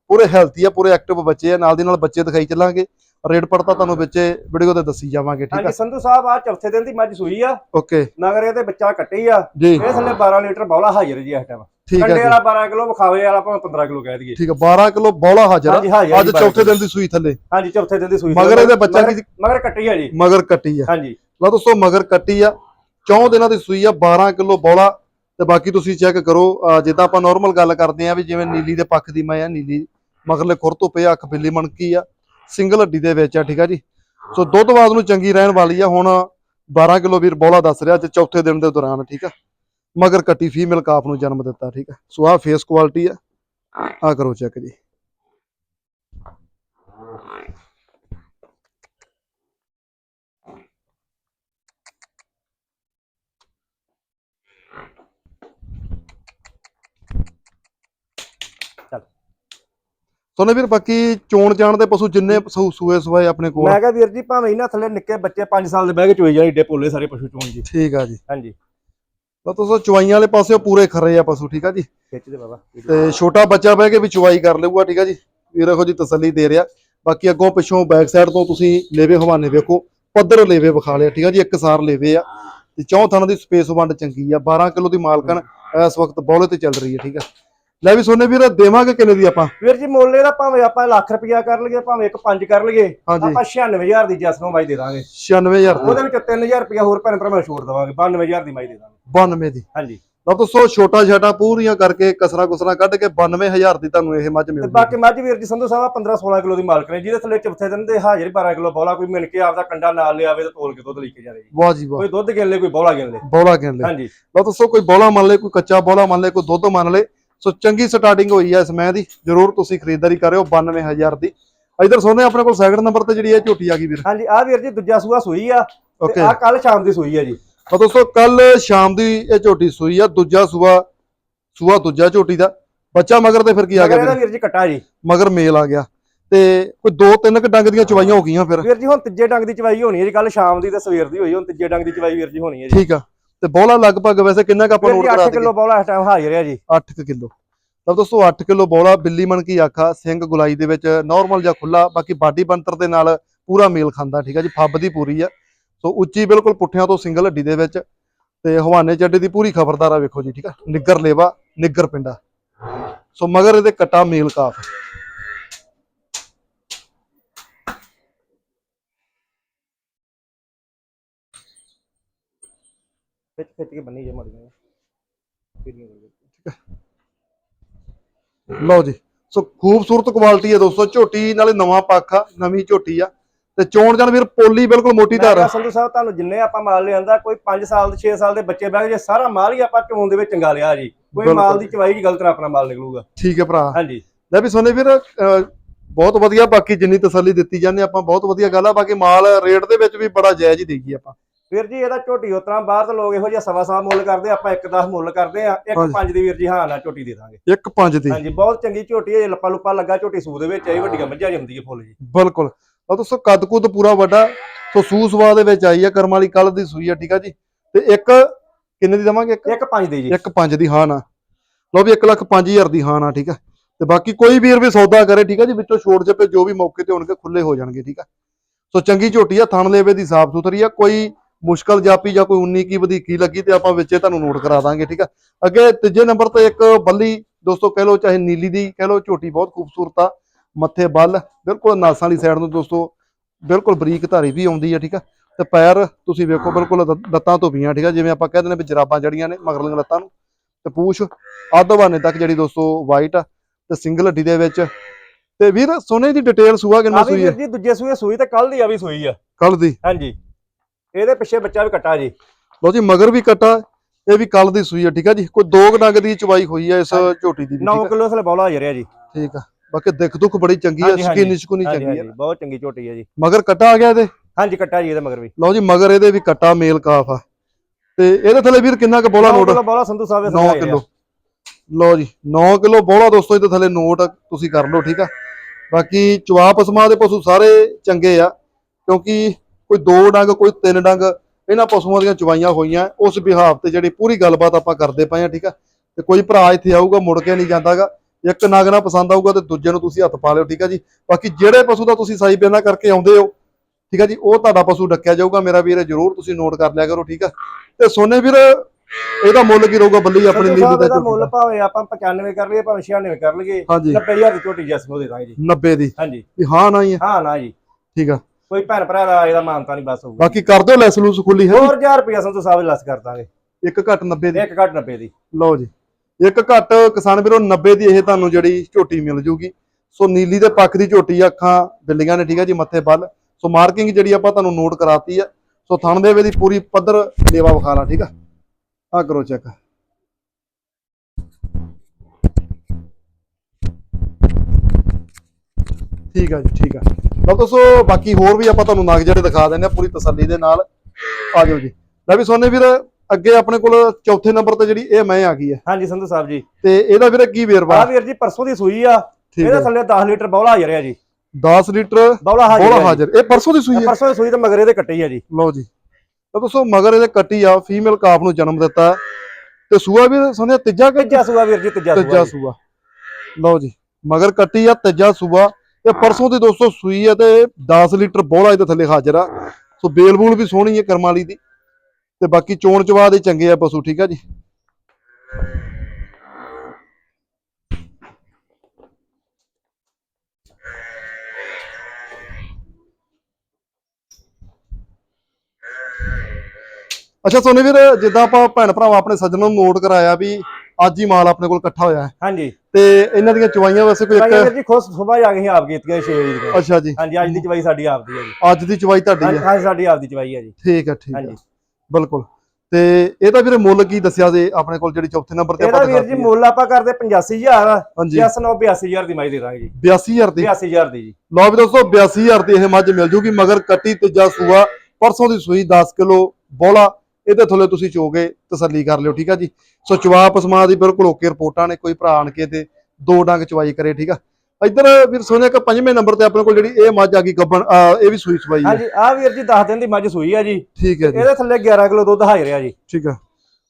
ਪੂਰੇ ਹੈਲਥੀ ਆ ਪੂਰੇ ਐਕਟਿਵ ਬੱਚੇ ਆ ਨਾਲ ਦੀ ਨਾਲ ਬੱਚੇ ਦਿਖਾਈ ਚੱਲਾਂਗੇ। ਰੇਟ ਪੜਤਾ ਤੁਹਾਨੂੰ ਵਿੱਚ ਵੀਡੀਓ ਤੇ ਦੱਸੀ ਜਾਵਾਂਗੇ ਠੀਕ ਹਾਂਜੀ ਆ ਸੰਧੂ ਸਾਹਿਬ ਆ ਚੌਥੇ ਦਿਨ ਦੀ ਮੱਝ ਸੂਈ ਆ। ਓਕੇ। ਨਗਰ ਇਹਦੇ ਬੱਚਾ ਕੱਟੀ ਆ। ਜੀ। ਇਹ ਥੱਲੇ 12 ਲੀਟਰ ਬੌਲਾ ਹਾਜ਼ਰ ਜੀ ਇਸ ਟਾਈਮ ਠੀਕ ਆ ਕੰਡੇ ਵਾਲਾ 12 ਕਿਲੋ ਵਿਖਾਵੇ ਵਾਲਾ ਭਾਵੇਂ 15 ਕਿਲੋ ਕਹਿ ਦਈਏ। ਠੀਕ ਆ 12 ਕਿਲੋ ਬੌਲਾ ਹਾਜ਼ਰ ਅੱਜ ਚੌਥੇ 12 ਦਿਨ ਦੀ ਸੂਈ ਥੱਲੇ। ਹਾਂਜੀ ਚੌਥੇ ਦਿਨ ਦੀ ਸੂਈ ਮਗਰ ਇਹਦੇ ਬੱਚਾ ਕੀ ਮਗਰ ਕੱਟੀ ਆ ਜੀ। ਮਗਰ ਕੱਟੀ ਆ। ਹਾਂਜੀ। ਲਓ ਦੋਸਤੋ ਮਗਰ ਕੱਟੀ ਆ। ਚੌਂ ਦਿਨਾਂ ਦੀ ਸੂਈ ਆ 12 ਕਿਲੋ ਬੌਲਾ। ਤੇ ਬਾਕੀ ਤੁਸੀਂ ਚੈੱਕ ਕਰੋ ਜਿੱਦਾਂ ਆਪਾਂ ਨਾਰਮਲ ਗੱਲ ਕਰਦੇ ਆ ਵੀ ਜਿਵੇਂ ਨੀਲੀ ਦੇ ਪੱਖ ਦੀ ਮੈਂ ਆ ਨੀਲੀ ਮਗਰਲੇ ਖੁਰ ਤੋਂ ਪਿਆ ਅੱਖ ਬਿੱਲੀ ਮਣਕੀ ਆ। ਸਿੰਗਲ ਹੱਡੀ ਦੇ ਵਿੱਚ ਆ, ਠੀਕ ਆ ਜੀ? ਸੋ ਦੁੱਧ ਬਾਦ ਨੂੰ ਚੰਗੀ ਰਹਿਣ ਵਾਲੀ ਆ। ਹੁਣ 12 ਕਿਲੋ ਵੀਰ ਬੌਲਾ ਦੱਸ ਰਿਹਾ, ਅੱਜ ਚੌਥੇ ਦਿਨ ਦੇ ਦੌਰਾਨ, ਠੀਕ ਆ? ਮਗਰ ਕੱਟੀ ਫੀਮੇਲ ਕਾਫ ਨੂੰ ਜਨਮ ਦਿੱਤਾ, ਠੀਕ ਆ? ਸੋ ਆ ਫੇਸ ਕੁਆਲਿਟੀ ਆ। ਆ ਕਰੋ ਚੈੱਕ ਜੀ। ਸੋਨੇ ਵੀਰ ਬਾਕੀ ਚੋਣ ਜਾਣ ਦੇ ਪਸ਼ੂ ਜਿੰਨੇ ਪਸ਼ੂ ਸੂਏ ਸਵਾਏ ਆਪਣੇ ਕੋਲ। ਮੈਂ ਕਿਹਾ ਵੀਰ ਜੀ ਭਾਵੇਂ ਇਹਨਾਂ ਥੱਲੇ ਨਿੱਕੇ ਬੱਚੇ 5 ਸਾਲ ਦੇ ਬਹਿ ਕੇ ਚੋਈ ਜਾਣ ਏਡੇ ਭੋਲੇ ਸਾਰੇ ਪਸ਼ੂ ਚੋਣ ਜੀ। ਠੀਕ ਆ ਜੀ। ਹਾਂਜੀ। ਤਾਂ ਤੁਸੀਂ ਚੁਆਈਆਂ ਵਾਲੇ ਪਾਸੇ ਪੂਰੇ ਖਰੇ ਆ ਪਸ਼ੂ ਠੀਕ ਆ ਜੀ? ਖਿੱਚ ਦੇ ਬਾਬਾ। ਤੇ ਛੋਟਾ ਬੱਚਾ ਬਹਿ ਕੇ ਵੀ ਚੁਆਈ ਕਰ ਲਊਗਾ ਠੀਕ ਆ ਜੀ? ਵੀਰ ਇਹੋ ਜੀ ਤਸੱਲੀ ਦੇ ਰਿਹਾ। ਬਾਕੀ ਅੱਗੋਂ ਪਿੱਛੋਂ ਬੈਕ ਸਾਈਡ ਤੋਂ ਤੁਸੀਂ ਲੇਵੇ ਹਵਾਨੇ ਵੇਖੋ ਪੱਧਰ ਲੇਵੇ ਵਿਖਾ ਲਿਆ ਠੀਕ ਆ ਜੀ? ਇੱਕ ਸਾਰ ਲੇਵੇ ਆ। ਤੇ ਚੌਂ ਥਣ ਦੀ ਸਪੇਸ ਵੰਡ ਚੰਗੀ ਆ। 12 ਕਿਲੋ ਦੀ ਮਾਲਕਨ ਇਸ ਵਕਤ ਬੌਲੇ ਤੇ ਚੱਲ ਰਹੀ ਹੈ ਠੀਕ ਆ। ਲੈ ਵੀ ਸੋਨੇ ਵੀਰ ਦੇਵਾਂਗੇ ਕਿੰਨੇ ਦੀ ਆਪਾਂ? ਵੀਰ ਜੀ ਮੁੱਲ ਇਹਦਾ ਭਾਵੇਂ ਆਪਾਂ ਲੱਖ ਰੁਪਇਆ ਕਰ ਲਈਏ ਭਾਵੇਂ ਇੱਕ 5 ਕਰ ਲਈਏ ਹਾਂਜੀ। ਆਪਾਂ 96000 ਦੀ ਜਸਨੋਂ ਮਾਈ ਦੇ ਦਾਂਗੇ। 96000 ਦੀ। ਉਹਦੇ ਵਿੱਚ 3000 ਰੁਪਇਆ ਹੋਰ ਭੈਣ ਭਰਾ ਛੋੜ ਦਵਾਂਗੇ 92000 ਦੀ ਮਾਈ ਦੇ ਦਾਂਗੇ। 92 ਦੀ। ਹਾਂਜੀ। ਲਓ ਦੋਸਤੋ ਛੋਟਾ ਛਾਟਾ ਪੂਰੀਆਂ ਕਰਕੇ ਕਸਰਾ ਕੁਸਰਾ ਕੱਢ ਕੇ 92000 ਦੀ ਤੁਹਾਨੂੰ ਇਹ ਮੱਝ ਤੇ ਮਿਲਦੀ ਬਾਕੀ ਮੱਝ ਵੀਰ ਜੀ ਸੰਧੂ ਸਾਹਿਬ 15 16 ਕਿਲੋ ਦੀ ਮਾਲਕ ਨੇ ਜਿਹਦੇ ਥੱਲੇ ਚੌਥੇ ਦਿਨ ਦੇ ਹਾਜ਼ਰ 12 ਕਿਲੋ ਬੋਲਾ ਕੋਈ ਮਿਲ ਕੇ ਆਪਦਾ ਕੰਡਾ ਨਾਲ ਲਿਆਵੇ ਤੇ ਤੋਲ ਕੇ ਦੁੱਧ ਲੈ ਕੇ ਜਾਵੇ ਜੀ। ਵਾਹ ਜੀ ਵਾਹ। ਕੋਈ ਦੁੱਧ ਗਿਣ ਲੈ ਕੋਈ ਬੋਲਾ ਗਿਣ ਲੈ। ਬੌਲਾ ਕਹਿਣ ਲੈ। ਹਾਂਜੀ। ਲਓ ਦੋਸਤੋ ਕੋਈ ਬੌਲਾ ਮੰਨ ਲੇ ਕੋਈ ਕੱਚਾ ਬੌਲਾ ਮੰਨ ਲੇ ਕੋਈ ਦੁੱਧ ਮੰਨ ਲੇ ਸੋ ਚੰਗੀ ਸਟਾਰਟਿੰਗ ਹੋਈ ਹੈ ਇਸ ਮੈਂ ਦੀ। ਜਰੂਰ ਤੁਸੀਂ ਖਰੀਦਦਾਰੀ ਕਰਿਓ 92000 ਦੀ। ਇਧਰ ਸੋਨੇ ਆਪਣੇ ਕੋਲ ਸੈਕਿੰਡ ਨੰਬਰ ਤੇ ਜਿਹੜੀ ਇਹ ਝੋਟੀ ਆ ਗਈ ਵੀਰ। ਹਾਂਜੀ ਆ ਵੀਰ ਜੀ ਦੂਜਾ ਸੂਆ ਸੂਈ ਆ। ਤੇ ਆ ਕੱਲ ਸ਼ਾਮ ਦੀ ਸੂਈ ਆ ਜੀ। ਤਾਂ ਦੋਸਤੋ ਕੱਲ ਸ਼ਾਮ ਦੀ ਇਹ ਝੋਟੀ ਸੂਈ ਆ ਦੂਜਾ ਸੂਆ ਸੂਆ ਦੂਜਾ ਝੋਟੀ ਦਾ। ਬੱਚਾ ਮਗਰ ਤੇ ਫਿਰ ਕੀ ਆ ਗਿਆ ਵੀਰ? ਜੀ ਕੱਟਾ ਜੀ। ਮਗਰ ਮੇਲ ਆ ਗਿਆ। ਤੇ ਕੋਈ ਦੋ ਤਿੰਨ ਕ ਡੰਗ ਦੀਆਂ ਚਵਾਈਆਂ ਹੋ ਗਈਆਂ ਫਿਰ। ਵੀਰ ਜੀ ਹੁਣ ਤੀਜੇ ਡੰਗ ਦੀ ਚਵਾਈ ਹੋਣੀ ਹੈ ਜੀ ਕੱਲ ਸ਼ਾਮ ਦੀ ਤੇ ਸਵੇਰ ਦੀ ਹੋਈ ਹੁਣ ਤੀਜੇ ਡੰਗ ਦੀ ਚਵਾਈ ਵੀਰ ਜੀ ਹੋਣੀ ਹੈ ਜੀ। ਠੀਕ ਆ। ਤੇ ਬੌਲਾ ਲਗਭਗ ਵੈਸੇ ਕਿੰਨਾ ਕ ਆਪਾਂ ਨੋਟ ਕਰਾ 8 ਦਈਏ? ਕਿਲੋ ਬੋਲਾ ਇਸ ਟਾਈਮ ਹਾਜ਼ਰ ਹੈ ਜੀ। 8 ਕਿਲੋ। ਤਾਂ ਦੋਸਤੋ 8 ਕਿਲੋ ਬੌਲਾ ਬਿੱਲੀ ਮਣ ਕੀ ਆਖਾ ਸਿੰਘ ਗੁਲਾਈ ਦੇ ਵਿੱਚ ਨਾਰਮਲ ਜਾਂ ਖੁੱਲਾ ਬਾਕੀ ਬਾਡੀ ਬੰਤਰ ਦੇ ਨਾਲ ਪੂਰਾ ਮੇਲ ਖਾਂਦਾ ਠੀਕ ਆ ਜੀ ਫੱਬ ਦੀ ਪੂਰੀ ਆ। ਸੋ ਉੱਚੀ ਬਿਲਕੁਲ ਪੁੱਠਿਆਂ ਤੋਂ ਸਿੰਗਲ ਹੱਡੀ ਦੇ ਵਿੱਚ ਤੇ ਹਵਾਨੇ ਚੱਡੇ ਦੀ ਪੂਰੀ ਖਬਰਦਾਰ ਆ ਵੇਖੋ ਜੀ ਠੀਕ ਆ। ਨਿੱਗਰ ਲੇਵਾ ਨਿੱਗਰ ਪਿੰਡਾ। ਸੋ ਮਗਰ ਇਹਦੇ ਕਟਾ ਮੇਲ ਕਾਫ। ਖਿੱਚ ਖਿੱਚ ਕੇ ਬੰਨੀ ਜੇ ਮੜੀਆਂ ਕਰ ਲਓ ਜੀ। ਸੋ ਖੂਬਸੂਰਤ ਕੁਆਲਿਟੀ ਹੈ ਦੋਸਤੋ। ਝੋਟੀ ਨਾਲੇ ਨਵਾਂ ਪੱਖ ਆ ਨਵੀਂ ਝੋਟੀ ਆ। ਤੇ ਚੋਣ ਜਾਨ ਵੀਰ ਪੋਲੀ ਬਿਲਕੁਲ ਮੋਟੀ ਧਾਰ ਆ। ਸੰਧੂ ਸਾਹਿਬ ਤੁਹਾਨੂੰ ਜਿੰਨੇ ਆਪਾਂ ਮਾਲ ਲਿਆਂਦਾ ਕੋਈ 5 ਸਾਲ ਦੇ 6 ਸਾਲ ਦੇ ਬੱਚੇ ਗਏ ਜੇ ਸਾਰਾ ਮਾਲ ਹੀ ਆਪਾਂ ਚੋਣ ਦੇ ਵਿੱਚ ਚੰਗਾ ਲਿਆ ਜੀ। ਕੋਈ। ਮਾਲ ਦੀ ਚਵਾਈ ਗਲਤ ਨਾ ਆਪਣਾ ਮਾਲ ਨਿਕਲੂਗਾ। ਠੀਕ ਹੈ ਭਰਾ। ਹਾਂਜੀ। ਲੈ ਵੀ ਸੋਨੇ ਵੀਰ ਬਹੁਤ ਵਧੀਆ ਬਾਕੀ ਜਿੰਨੀ ਤਸੱਲੀ ਦਿੱਤੀ ਜਾਂਦੀ ਆਪਾਂ ਬਹੁਤ ਵਧੀਆ ਗੱਲ ਆ। ਬਾਕੀ ਮਾਲ ਰੇਟ ਦੇ ਵਿੱਚ ਵੀ ਬੜਾ ਜਾਇਜ਼ ਹੀ ਦੇਗੀ ਆਪਾਂ। ਵੀਰ ਜੀ ਇਹਦਾ ਝੋਟੀ ਉਤਰਾ ਬਾਹਰ ਤਾਂ ਲੋਕ ਇਹੋ ਜਿਹਾ ਸਵਾ ਸਵਾ ਮੁੱਲ ਕਰਦੇ ਆਪਾਂ 1.10 ਮੁੱਲ ਕਰਦੇ ਆ ਇੱਕ ਹਾਂਜੀ। ਪੰਜ ਦੀ ਵੀਰ ਜੀ ਹਾਂ ਨਾ ਝੋਟੀ ਦੇ ਦਾਂਗੇ। ਇੱਕ ਪੰਜ ਦੀ। ਹਾਂਜੀ ਬਹੁਤ ਚੰਗੀ ਝੋਟੀ ਹੈ ਲੱਪਾ ਲੁੱਪਾ ਲੱਗਾ ਝੋਟੀ ਸੂ ਦੇ ਵਿੱਚ ਆਈ ਵੱਡੀਆਂ ਮੱਝਾਂ ਜੀ ਹੁੰਦੀ ਹੈ ਫੁੱਲ ਜੀ। ਬਿਲਕੁਲ। ਆ ਦੋਸਤੋ ਕੱਦ ਕੁੱਦ ਪੂਰਾ ਵੱਡਾ ਸੋ ਸੂ ਸਵਾ ਦੇ ਵਿੱਚ ਆਈ ਆ ਕਰਮ ਵਾਲੀ ਕੱਲ ਦੀ ਸੂਈ ਆ ਠੀਕ ਆ ਜੀ? ਤੇ ਇੱਕ ਕਿੰਨੇ ਦੀ ਦਵਾਂਗੇ ਇੱਕ? ਇੱਕ ਪੰਜ ਦੀ ਜੀ। ਇੱਕ ਪੰਜ ਦੀ ਹਾਂ ਨਾ ਲਓ ਵੀ 1 ਲੱਖ 5000 ਦੀ ਹਾਂ ਨਾ ਠੀਕ ਆ? ਤੇ ਬਾਕੀ ਕੋਈ ਵੀਰ ਵੀ ਸੌਦਾ ਕਰੇ ਠੀਕ ਆ ਜੀ? ਵਿੱਚੋਂ ਛੋੜ ਜਪੇ ਜੋ ਵੀ ਮੌਕੇ ਤੇ ਹੋਣਗੇ ਖੁੱਲੇ ਹੋ ਜਾਣਗੇ ਠੀਕ ਆ? ਸੋ ਚੰਗੀ ਝੋਟੀ ਆ ਥਣ ਲੇਵੇ ਦੀ ਸਾਫ਼ ਸੁਥਰੀ ਆ ਕੋਈ ਮੁਸ਼ਕਲ ਜਾਪੀ ਜਾਂ ਕੋਈ 19 ਕੀ ਵਧੀਕੀ ਲੱਗੀ ਤੇ ਆਪਾਂ ਵਿੱਚੇ ਤੁਹਾਨੂੰ ਨੋਟ ਕਰਾ ਦਾਂਗੇ ਠੀਕ ਆ? ਅੱਗੇ ਤੀਜੇ ਨੰਬਰ ਤੇ ਇੱਕ ਬੱਲੀ ਦੋਸਤੋ ਕਹਿ ਲਓ ਚਾਹੇ ਨੀਲੀ ਦੀ ਕਹਿ ਲਓ ਝੋਟੀ ਬਹੁਤ ਖੂਬਸੂਰਤ ਆ ਮੱਥੇ ਬੱਲ ਬਿਲਕੁਲ ਨਾਸਾਂ ਵਾਲੀ ਸਾਈਡ ਨੂੰ ਦੋਸਤੋ ਬਿਲਕੁਲ ਬਰੀਕ ਧਾਰੀ ਵੀ ਆਉਂਦੀ ਆ ਠੀਕ ਆ? ਤੇ ਪੈਰ ਤੁਸੀਂ ਵੇਖੋ ਬਿਲਕੁਲ ਲੱਤਾਂ ਧੋਬੀਆਂ ਠੀਕ ਆ? ਜਿਵੇਂ ਆਪਾਂ ਕਹਿੰਦੇ ਨੇ ਵੀ ਜਰਾਬਾਂ ਜੜੀਆਂ ਨੇ ਮਗਰਲੀਆਂ ਲੱਤਾਂ ਨੂੰ ਤੇ ਪੂਛ ਅੱਧ ਬਾਨੇ ਤੱਕ ਜਿਹੜੀ ਦੋਸਤੋ ਵਾਈਟ ਆ ਤੇ ਸਿੰਗਲ ਹੱਡੀ ਦੇ ਵਿੱਚ ਤੇ ਵੀਰ ਸੋਨੇ ਦੀ ਡਿਟੇਲ ਸੂਆ ਕਿੰਨਾ ਸੂਈ ਹੈ ਜੀ ਦੂਜੇ ਸੂਏ ਸੂਈ ਤੇ ਕੱਲ ਦੀ ਆ ਵੀ ਸੂਈ ਆ। ਕੱਲ ਦੀ? ਹਾਂਜੀ। ਇਹਦੇ ਪਿੱਛੇ ਬੱਚਾ ਵੀ ਕੱਟਾ ਜੀ। ਲਓ ਜੀ ਮਗਰ ਵੀ ਕੱਟਾ ਇਹ ਵੀ ਕੱਲ ਦੀ ਸੂਈ ਹੈ ਠੀਕ ਆ ਜੀ? ਕੋਈ ਦੋ ਕੁ ਡੰਗ ਦੀ ਚਵਾਈ ਹੋਈ ਹੈ ਇਸ। ਝੋਟੀ ਦੀ ਵੀ, 9 ਠੀਕ ਆ? ਕਿਲੋ ਥਲੇ ਬੌਲਾ ਹੋ ਰਿਹਾ ਜੀ। ਠੀਕ ਆ। ਬਾਕੀ ਦਿਖ ਦੁਖ ਬੜੀ ਚੰਗੀ ਹਾਂਜੀ। ਸਕਿਨ ਸ਼ਕੂਨੀ ਚੰਗੀ ਆ। ਬਹੁਤ ਚੰਗੀ ਝੋਟੀ ਹੈ ਜੀ। ਮਗਰ ਕੱਟਾ ਆ ਗਿਆ ਇਹਦੇ? ਹਾਂਜੀ ਕੱਟਾ ਜੀ ਇਹਦੇ ਮਗਰ ਵੀ। ਲਓ ਜੀ ਮਗਰ ਇਹਦੇ ਵੀ ਕੱਟਾ ਮੇਲ ਕਾਫ ਆ। ਤੇ ਇਹਦੇ ਥੱਲੇ ਵੀਰ ਕਿੰਨਾ ਕੁ ਬੋਲਾ 9 ਨੋਟ? ਬੌਲਾ ਸੰਧੂ ਸਾਹਿਬ ਦੇ 9 ਕਿਲੋ। ਲਓ ਜੀ 9 ਕਿਲੋ ਬੋਲਾ ਦੋਸਤੋ ਇਹਦੇ ਥੱਲੇ ਨੋਟ ਤੁਸੀਂ ਕਰ ਲਓ ਠੀਕ ਆ? ਬਾਕੀ ਚਵਾ ਪਸਮਾ ਦੇ ਪਸ਼ੂ ਸਾਰੇ ਚੰਗੇ ਆ ਕਿਉਂਕਿ ਕੋਈ ਦੋ ਡੰਗ ਕੋਈ ਤਿੰਨ ਡੰਗ ਇਹਨਾਂ ਪਸ਼ੂਆਂ ਦੀਆਂ ਚਵਾਈਆਂ ਹੋਈਆਂ ਉਸ ਬਿਹਾਫ ਤੇ ਜਿਹੜੀ ਪੂਰੀ ਗੱਲਬਾਤ ਆਪਾਂ ਕਰਦੇ ਪਏ ਆ ਠੀਕ ਆ? ਤੇ ਕੋਈ ਭਰਾ ਇੱਥੇ ਆਊਗਾ ਮੁੜ ਕੇ ਨਹੀਂ ਜਾਂਦਾਗਾ ਇੱਕ ਨਗ ਨਾ ਪਸੰਦ ਆਊਗਾ ਤੇ ਦੂਜੇ ਨੂੰ ਤੁਸੀਂ ਹੱਥ ਪਾ ਲਿਓ ਠੀਕ ਆ ਜੀ? ਬਾਕੀ ਜਿਹੜੇ ਪਸ਼ੂ ਦਾ ਤੁਸੀਂ ਸਾਈ ਬਿਆਨਾ ਕਰਕੇ ਆਉਂਦੇ ਹੋ ਠੀਕ ਆ ਜੀ ਉਹ ਤੁਹਾਡਾ ਪਸ਼ੂ ਡੱਕਿਆ ਜਾਊਗਾ ਮੇਰਾ ਵੀਰ ਜਰੂਰ ਤੁਸੀਂ ਨੋਟ ਕਰ ਲਿਆ ਕਰੋ ਠੀਕ ਆ? ਤੇ ਸੋਨੇ ਵੀਰ ਇਹਦਾ ਮੁੱਲ ਕੀ ਰਹੂਗਾ ਬੱਲੀ ਆਪਣੀ ਨੀਲੀ ਦਾ ਮੁੱਲ? ਭਾਵੇਂ ਆਪਾਂ 95 ਕਰ ਲਈਏ ਭਾਵੇਂ 96 ਕਰ ਲਈਏ ਹਾਂਜੀ। 90000 ਦੀ ਝੋਟੀ ਜੈਸ ਨੂੰ ਦੇ ਦਾਂਗੇ ਜੀ। 90 ਦੀ? ਹਾਂਜੀ। ਹਾਂ ਨਾ ਹੈ। ਹਾਂ ਨਾ ਜੀ। ਠੀਕ ਆ। ਕੋਈ ਭੈਣ ਭਰਾ ਦਾ ਇਹਦਾ ਮਾਨਤਾ ਨਹੀਂ ਬਸ ਹੋਊਗਾ। ਬਾਕੀ ਕਰ ਦਿਓ ਲੈਸ ਲੂਸ ਖੁੱਲੀ ਹੈ 4000 ਰੁਪਇਆ ਸੰਧੂ ਸਾਹਿਬ ਲੈਸ ਕਰ ਦਾਂਗੇ। ਇੱਕ ਘੱਟ 90 ਦੀ। ਇੱਕ ਘੱਟ 90 ਦੀ। ਲਓ ਜੀ। ਇੱਕ ਘੱਟ ਕਿਸਾਨ ਵੀਰੋ 90 ਦੀ ਇਹ ਤੁਹਾਨੂੰ ਜਿਹੜੀ ਝੋਟੀ ਮਿਲ ਜੂਗੀ। ਸੋ ਨੀਲੀ ਦੇ ਪੱਖ ਦੀ ਝੋਟੀ ਅੱਖਾਂ ਬਿੱਲੀਆਂ ਨੇ ਠੀਕ ਆ ਜੀ ਮੱਥੇ ਬੱਲ ਸੋ ਮਾਰਕਿੰਗ ਜਿਹੜੀ ਆਪਾਂ ਤੁਹਾਨੂੰ ਨੋਟ ਕਰਾਤੀ ਆ। ਸੋ ਥਣ ਦੇ ਵੇ ਦੀ ਪੂਰੀ ਪੱਧਰ ਲੇਵਾ ਵਿਖਾ ਲਾ ਠੀਕ ਆ। ਆ ਕਰੋ ਚੈੱਕ। ਠੀਕ ਆ ਜੀ ਠੀਕ ਆ। ਲਓ ਦੋਸਤੋ ਬਾਕੀ ਹੋਰ ਵੀ ਆਪਾਂ ਤੁਹਾਨੂੰ ਨਗ ਜਿਹੜੇ ਦਿਖਾ ਦਿੰਦੇ ਆ ਪੂਰੀ ਤਸੱਲੀ ਦੇ ਨਾਲ। ਆ ਜਾਓ ਜੀ। ਲੈ ਵੀ ਸੋਨੇ ਵੀਰ ਅੱਗੇ ਆਪਣੇ ਕੋਲ ਚੌਥੇ ਨੰਬਰ ਤੇ ਜਿਹੜੀ ਇਹ ਮੈਂ ਆ ਗਈ ਹੈ। ਹਾਂਜੀ ਸੰਧੂ ਸਾਹਿਬ ਜੀ। ਤੇ ਇਹਦਾ ਵੀਰੇ ਕੀ ਵੇਰਵਾ? ਆ ਵੀਰ ਜੀ ਪਰਸੋਂ ਦੀ ਸੂਈ ਆ। ਇਹਦੇ ਥੱਲੇ 10 ਲੀਟਰ ਬੌਲਾ ਹਾਜ਼ਰ ਆ ਜੀ। 10 ਲੀਟਰ ਬੌਲਾ ਹਾਜ਼ਰ ਇਹ ਪਰਸੋਂ ਦੀ ਸੂਈ ਹੈ? ਪਰਸੋਂ ਦੀ ਸੂਈ ਤੇ ਮਗਰੇ ਦੇ ਕੱਟੀ ਆ ਜੀ। ਲਓ ਜੀ। ਤਾਂ ਦੋਸਤੋ ਮਗਰ ਇਹਦੇ ਕੱਟੀ ਆ ਫੀਮੇਲ ਕਾਫ ਨੂੰ ਜਨਮ ਦਿੱਤਾ। ਤੇ ਸੂਆ ਵੀ ਸੁਣਿਆ ਤੀਜਾ ਤੀਜਾ ਸੂਆ ਵੀਰ ਜੀ ਤੀਜਾ। ਸੂਆ। ਲਓ ਜੀ। ਮਗਰ ਕੱਟੀ ਆ ਤੀਜਾ ਸੂਆ। ਇਹ ਪਰਸੋਂ ਦੀ ਦੋਸਤੋ ਸੂਈ ਹੈ ਤੇ 10 ਲੀਟਰ ਬੋਲਾ ਇਹਦੇ ਥੱਲੇ ਹਾਜ਼ਰ ਆ। ਸੋ ਬੇਲ ਵੀ ਸੋਹਣੀ ਹੈ ਕਰਮ ਦੀ। ਤੇ ਬਾਕੀ ਚੋਣ ਚਵਾ ਦੇ ਚੰਗੇ ਆ ਪਸ਼ੂ, ਠੀਕ ਆ ਜੀ? ਅੱਛਾ ਸੋਨੇ ਵੀਰ, ਜਿੱਦਾਂ ਆਪਾਂ ਭੈਣ ਭਰਾਵਾਂ ਆਪਣੇ ਸੱਜਣਾਂ ਨੂੰ ਨੋਟ ਕਰਾਇਆ ਵੀ ਅੱਜ ਹੀ ਮਾਲ ਆਪਣੇ ਕੋਲ ਇਕੱਠਾ ਹੋਇਆ ਹੈ। ਹਾਂਜੀ। ਤੇ ਇਹਨਾਂ ਦੀਆਂ ਚਵਾਈਆਂ ਵੈਸੇ ਕੋਈ ਭਾਈ ਇੱਕ ਜੀ ਖੁਦ ਸਵੇਰ ਆ ਗਏ ਆਪ ਕੀਤੀਆਂ 6 ਵਜੇ ਦੀਆਂ। ਅੱਛਾ ਜੀ। ਹਾਂਜੀ ਅੱਜ ਦੀ ਚਵਾਈ ਸਾਡੀ ਆਪ ਦੀ ਹੈ ਜੀ। ਅੱਜ ਦੀ ਚਵਾਈ ਤੁਹਾਡੀ ਹਾਂਜੀ ਹੈ। ਹਾਂਜੀ, ਸਾਡੀ ਆਪ ਦੀ ਚਵਾਈ ਹੈ ਜੀ। ਠੀਕ ਹੈ ਠੀਕ ਹੈ। ਹਾਂਜੀ। ਬਿਲਕੁਲ। ਤੇ ਇਹਦਾ ਵੀਰੇ ਮੁੱਲ ਕੀ ਦੱਸਿਆ ਜੇ ਆਪਣੇ ਕੋਲ ਜਿਹੜੀ ਚੌਥੇ ਨੰਬਰ ਤੇ ਇਹਦਾ ਆਪਾਂ ਵੀਰ ਜੀ ਦਿਖਾਤੀ ਹੈ। ਮੁੱਲ ਆਪਾਂ ਕਰਦੇ 85000 ਹਾਂਜੀ। ਜੈਸ ਨੂੰ 82000 ਦੀ ਮਾਈ ਦੇ ਦਾਂਗੇ ਜੀ। 82000 ਦੀ? 82000 ਦੀ ਜੀ। ਲਓ ਵੀ ਦੋਸਤੋ 82000 ਦੀ ਇਹ ਮੱਝ ਮਿਲ ਜੂਗੀ ਮਗਰ ਕੱਟੀ ਤੀਜਾ ਸੂਆ। ਪਰਸੋਂ ਦੀ ਸੂਈ 10 ਕਿਲੋ ਬੋਲਾ। ਇਹਦੇ ਥੱਲੇ ਤੁਸੀਂ ਚੋਗੇ ਤਸੱਲੀ ਕਰ ਲਿਓ ਠੀਕ ਆ ਜੀ? ਸੋ ਚਵਾ ਪਸਮਾ ਦੀ ਬਿਲਕੁਲ ਓਕੇ ਰਿਪੋਰਟਾਂ ਨੇ ਕੋਈ ਭਰਾ ਆਣ ਕੇ ਤੇ ਦੋ ਡੰਗ ਚਵਾਈ ਕਰੇ ਠੀਕ ਆ? ਇੱਧਰ ਵੀਰ ਸੋਨੇ ਇੱਕ ਪੰਜਵੇਂ ਨੰਬਰ ਤੇ ਆਪਣੇ ਕੋਲ ਜਿਹੜੀ ਇਹ ਮੱਝ ਆ ਗਈ ਗੱਬਣ ਇਹ ਵੀ ਸੂਈ ਚਵਾਈ ਹੈ ਹਾਂਜੀ ਆ ਵੀਰ ਜੀ 10 ਦਿਨ ਦੀ ਮੱਝ ਸੂਈ ਆ ਜੀ। ਠੀਕ ਹੈ ਜੀ। ਇਹਦੇ ਥੱਲੇ 11 ਕਿਲੋ ਦੁੱਧ ਹਾਜ਼ਰ ਆ ਜੀ। ਠੀਕ ਆ।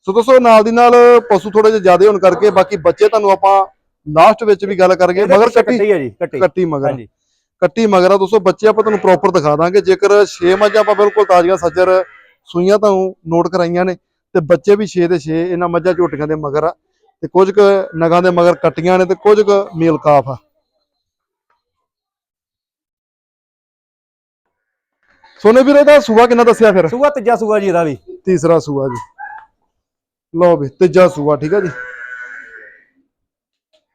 ਸੋ ਦੋਸਤੋ ਨਾਲ ਦੀ ਨਾਲ ਪਸ਼ੂ ਥੋੜੇ ਜਿਹਾ ਜ਼ਿਆਦਾ ਹੋਣ ਕਰਕੇ ਬਾਕੀ ਬੱਚੇ ਤੁਹਾਨੂੰ ਆਪਾਂ ਲਾਸਟ ਵਿੱਚ ਵੀ ਗੱਲ ਕਰਾਂਗੇ ਮਗਰ ਕੱਟੀ ਆ ਜੀ ਕੱਟੀ। ਮਗਰ। ਹਾਂਜੀ। ਕੱਟੀ ਮਗਰ ਆ ਦੋਸਤੋ ਬੱਚੇ ਆਪਾਂ ਤੁਹਾਨੂੰ ਪ੍ਰੋਪਰ ਦਿਖਾ ਦਾਂਗੇ। ਜੇਕਰ 6 ਮੱਝਾਂ ਆਪਾਂ ਬਿਲਕੁਲ ਤਾਜ਼ੀਆਂ ਸੱਜਰ ਸੂਈਆਂ ਤੁਹਾਨੂੰ ਨੋਟ ਕਰਾਈਆਂ ਨੇ ਤੇ ਬੱਚੇ ਵੀ 6 ਦੇ 6 ਇਹਨਾਂ ਮੱਝਾਂ ਝੋਟੀਆਂ ਦੇ ਮਗਰ ਆ ਤੇ ਕੁਝ ਕੁ ਨਗਾਂ ਦੇ ਮਗਰ ਕੱਟੀਆਂ ਨੇ ਤੇ ਕੁਝ ਕੁ ਮੇਲ ਕਾਫ ਆ। ਸੋਨੇ ਵੀਰੇ ਦਾ ਸੂਆ ਕਿੰਨਾ ਦੱਸਿਆ ਫਿਰ? ਸੂਆ ਤੀਜਾ ਸੂਆ ਜੀ ਇਹਦਾ ਵੀ। ਤੀਸਰਾ ਸੂਆ ਜੀ। ਲਓ ਵੀ ਤੀਜਾ ਸੂਆ ਠੀਕ ਆ ਜੀ।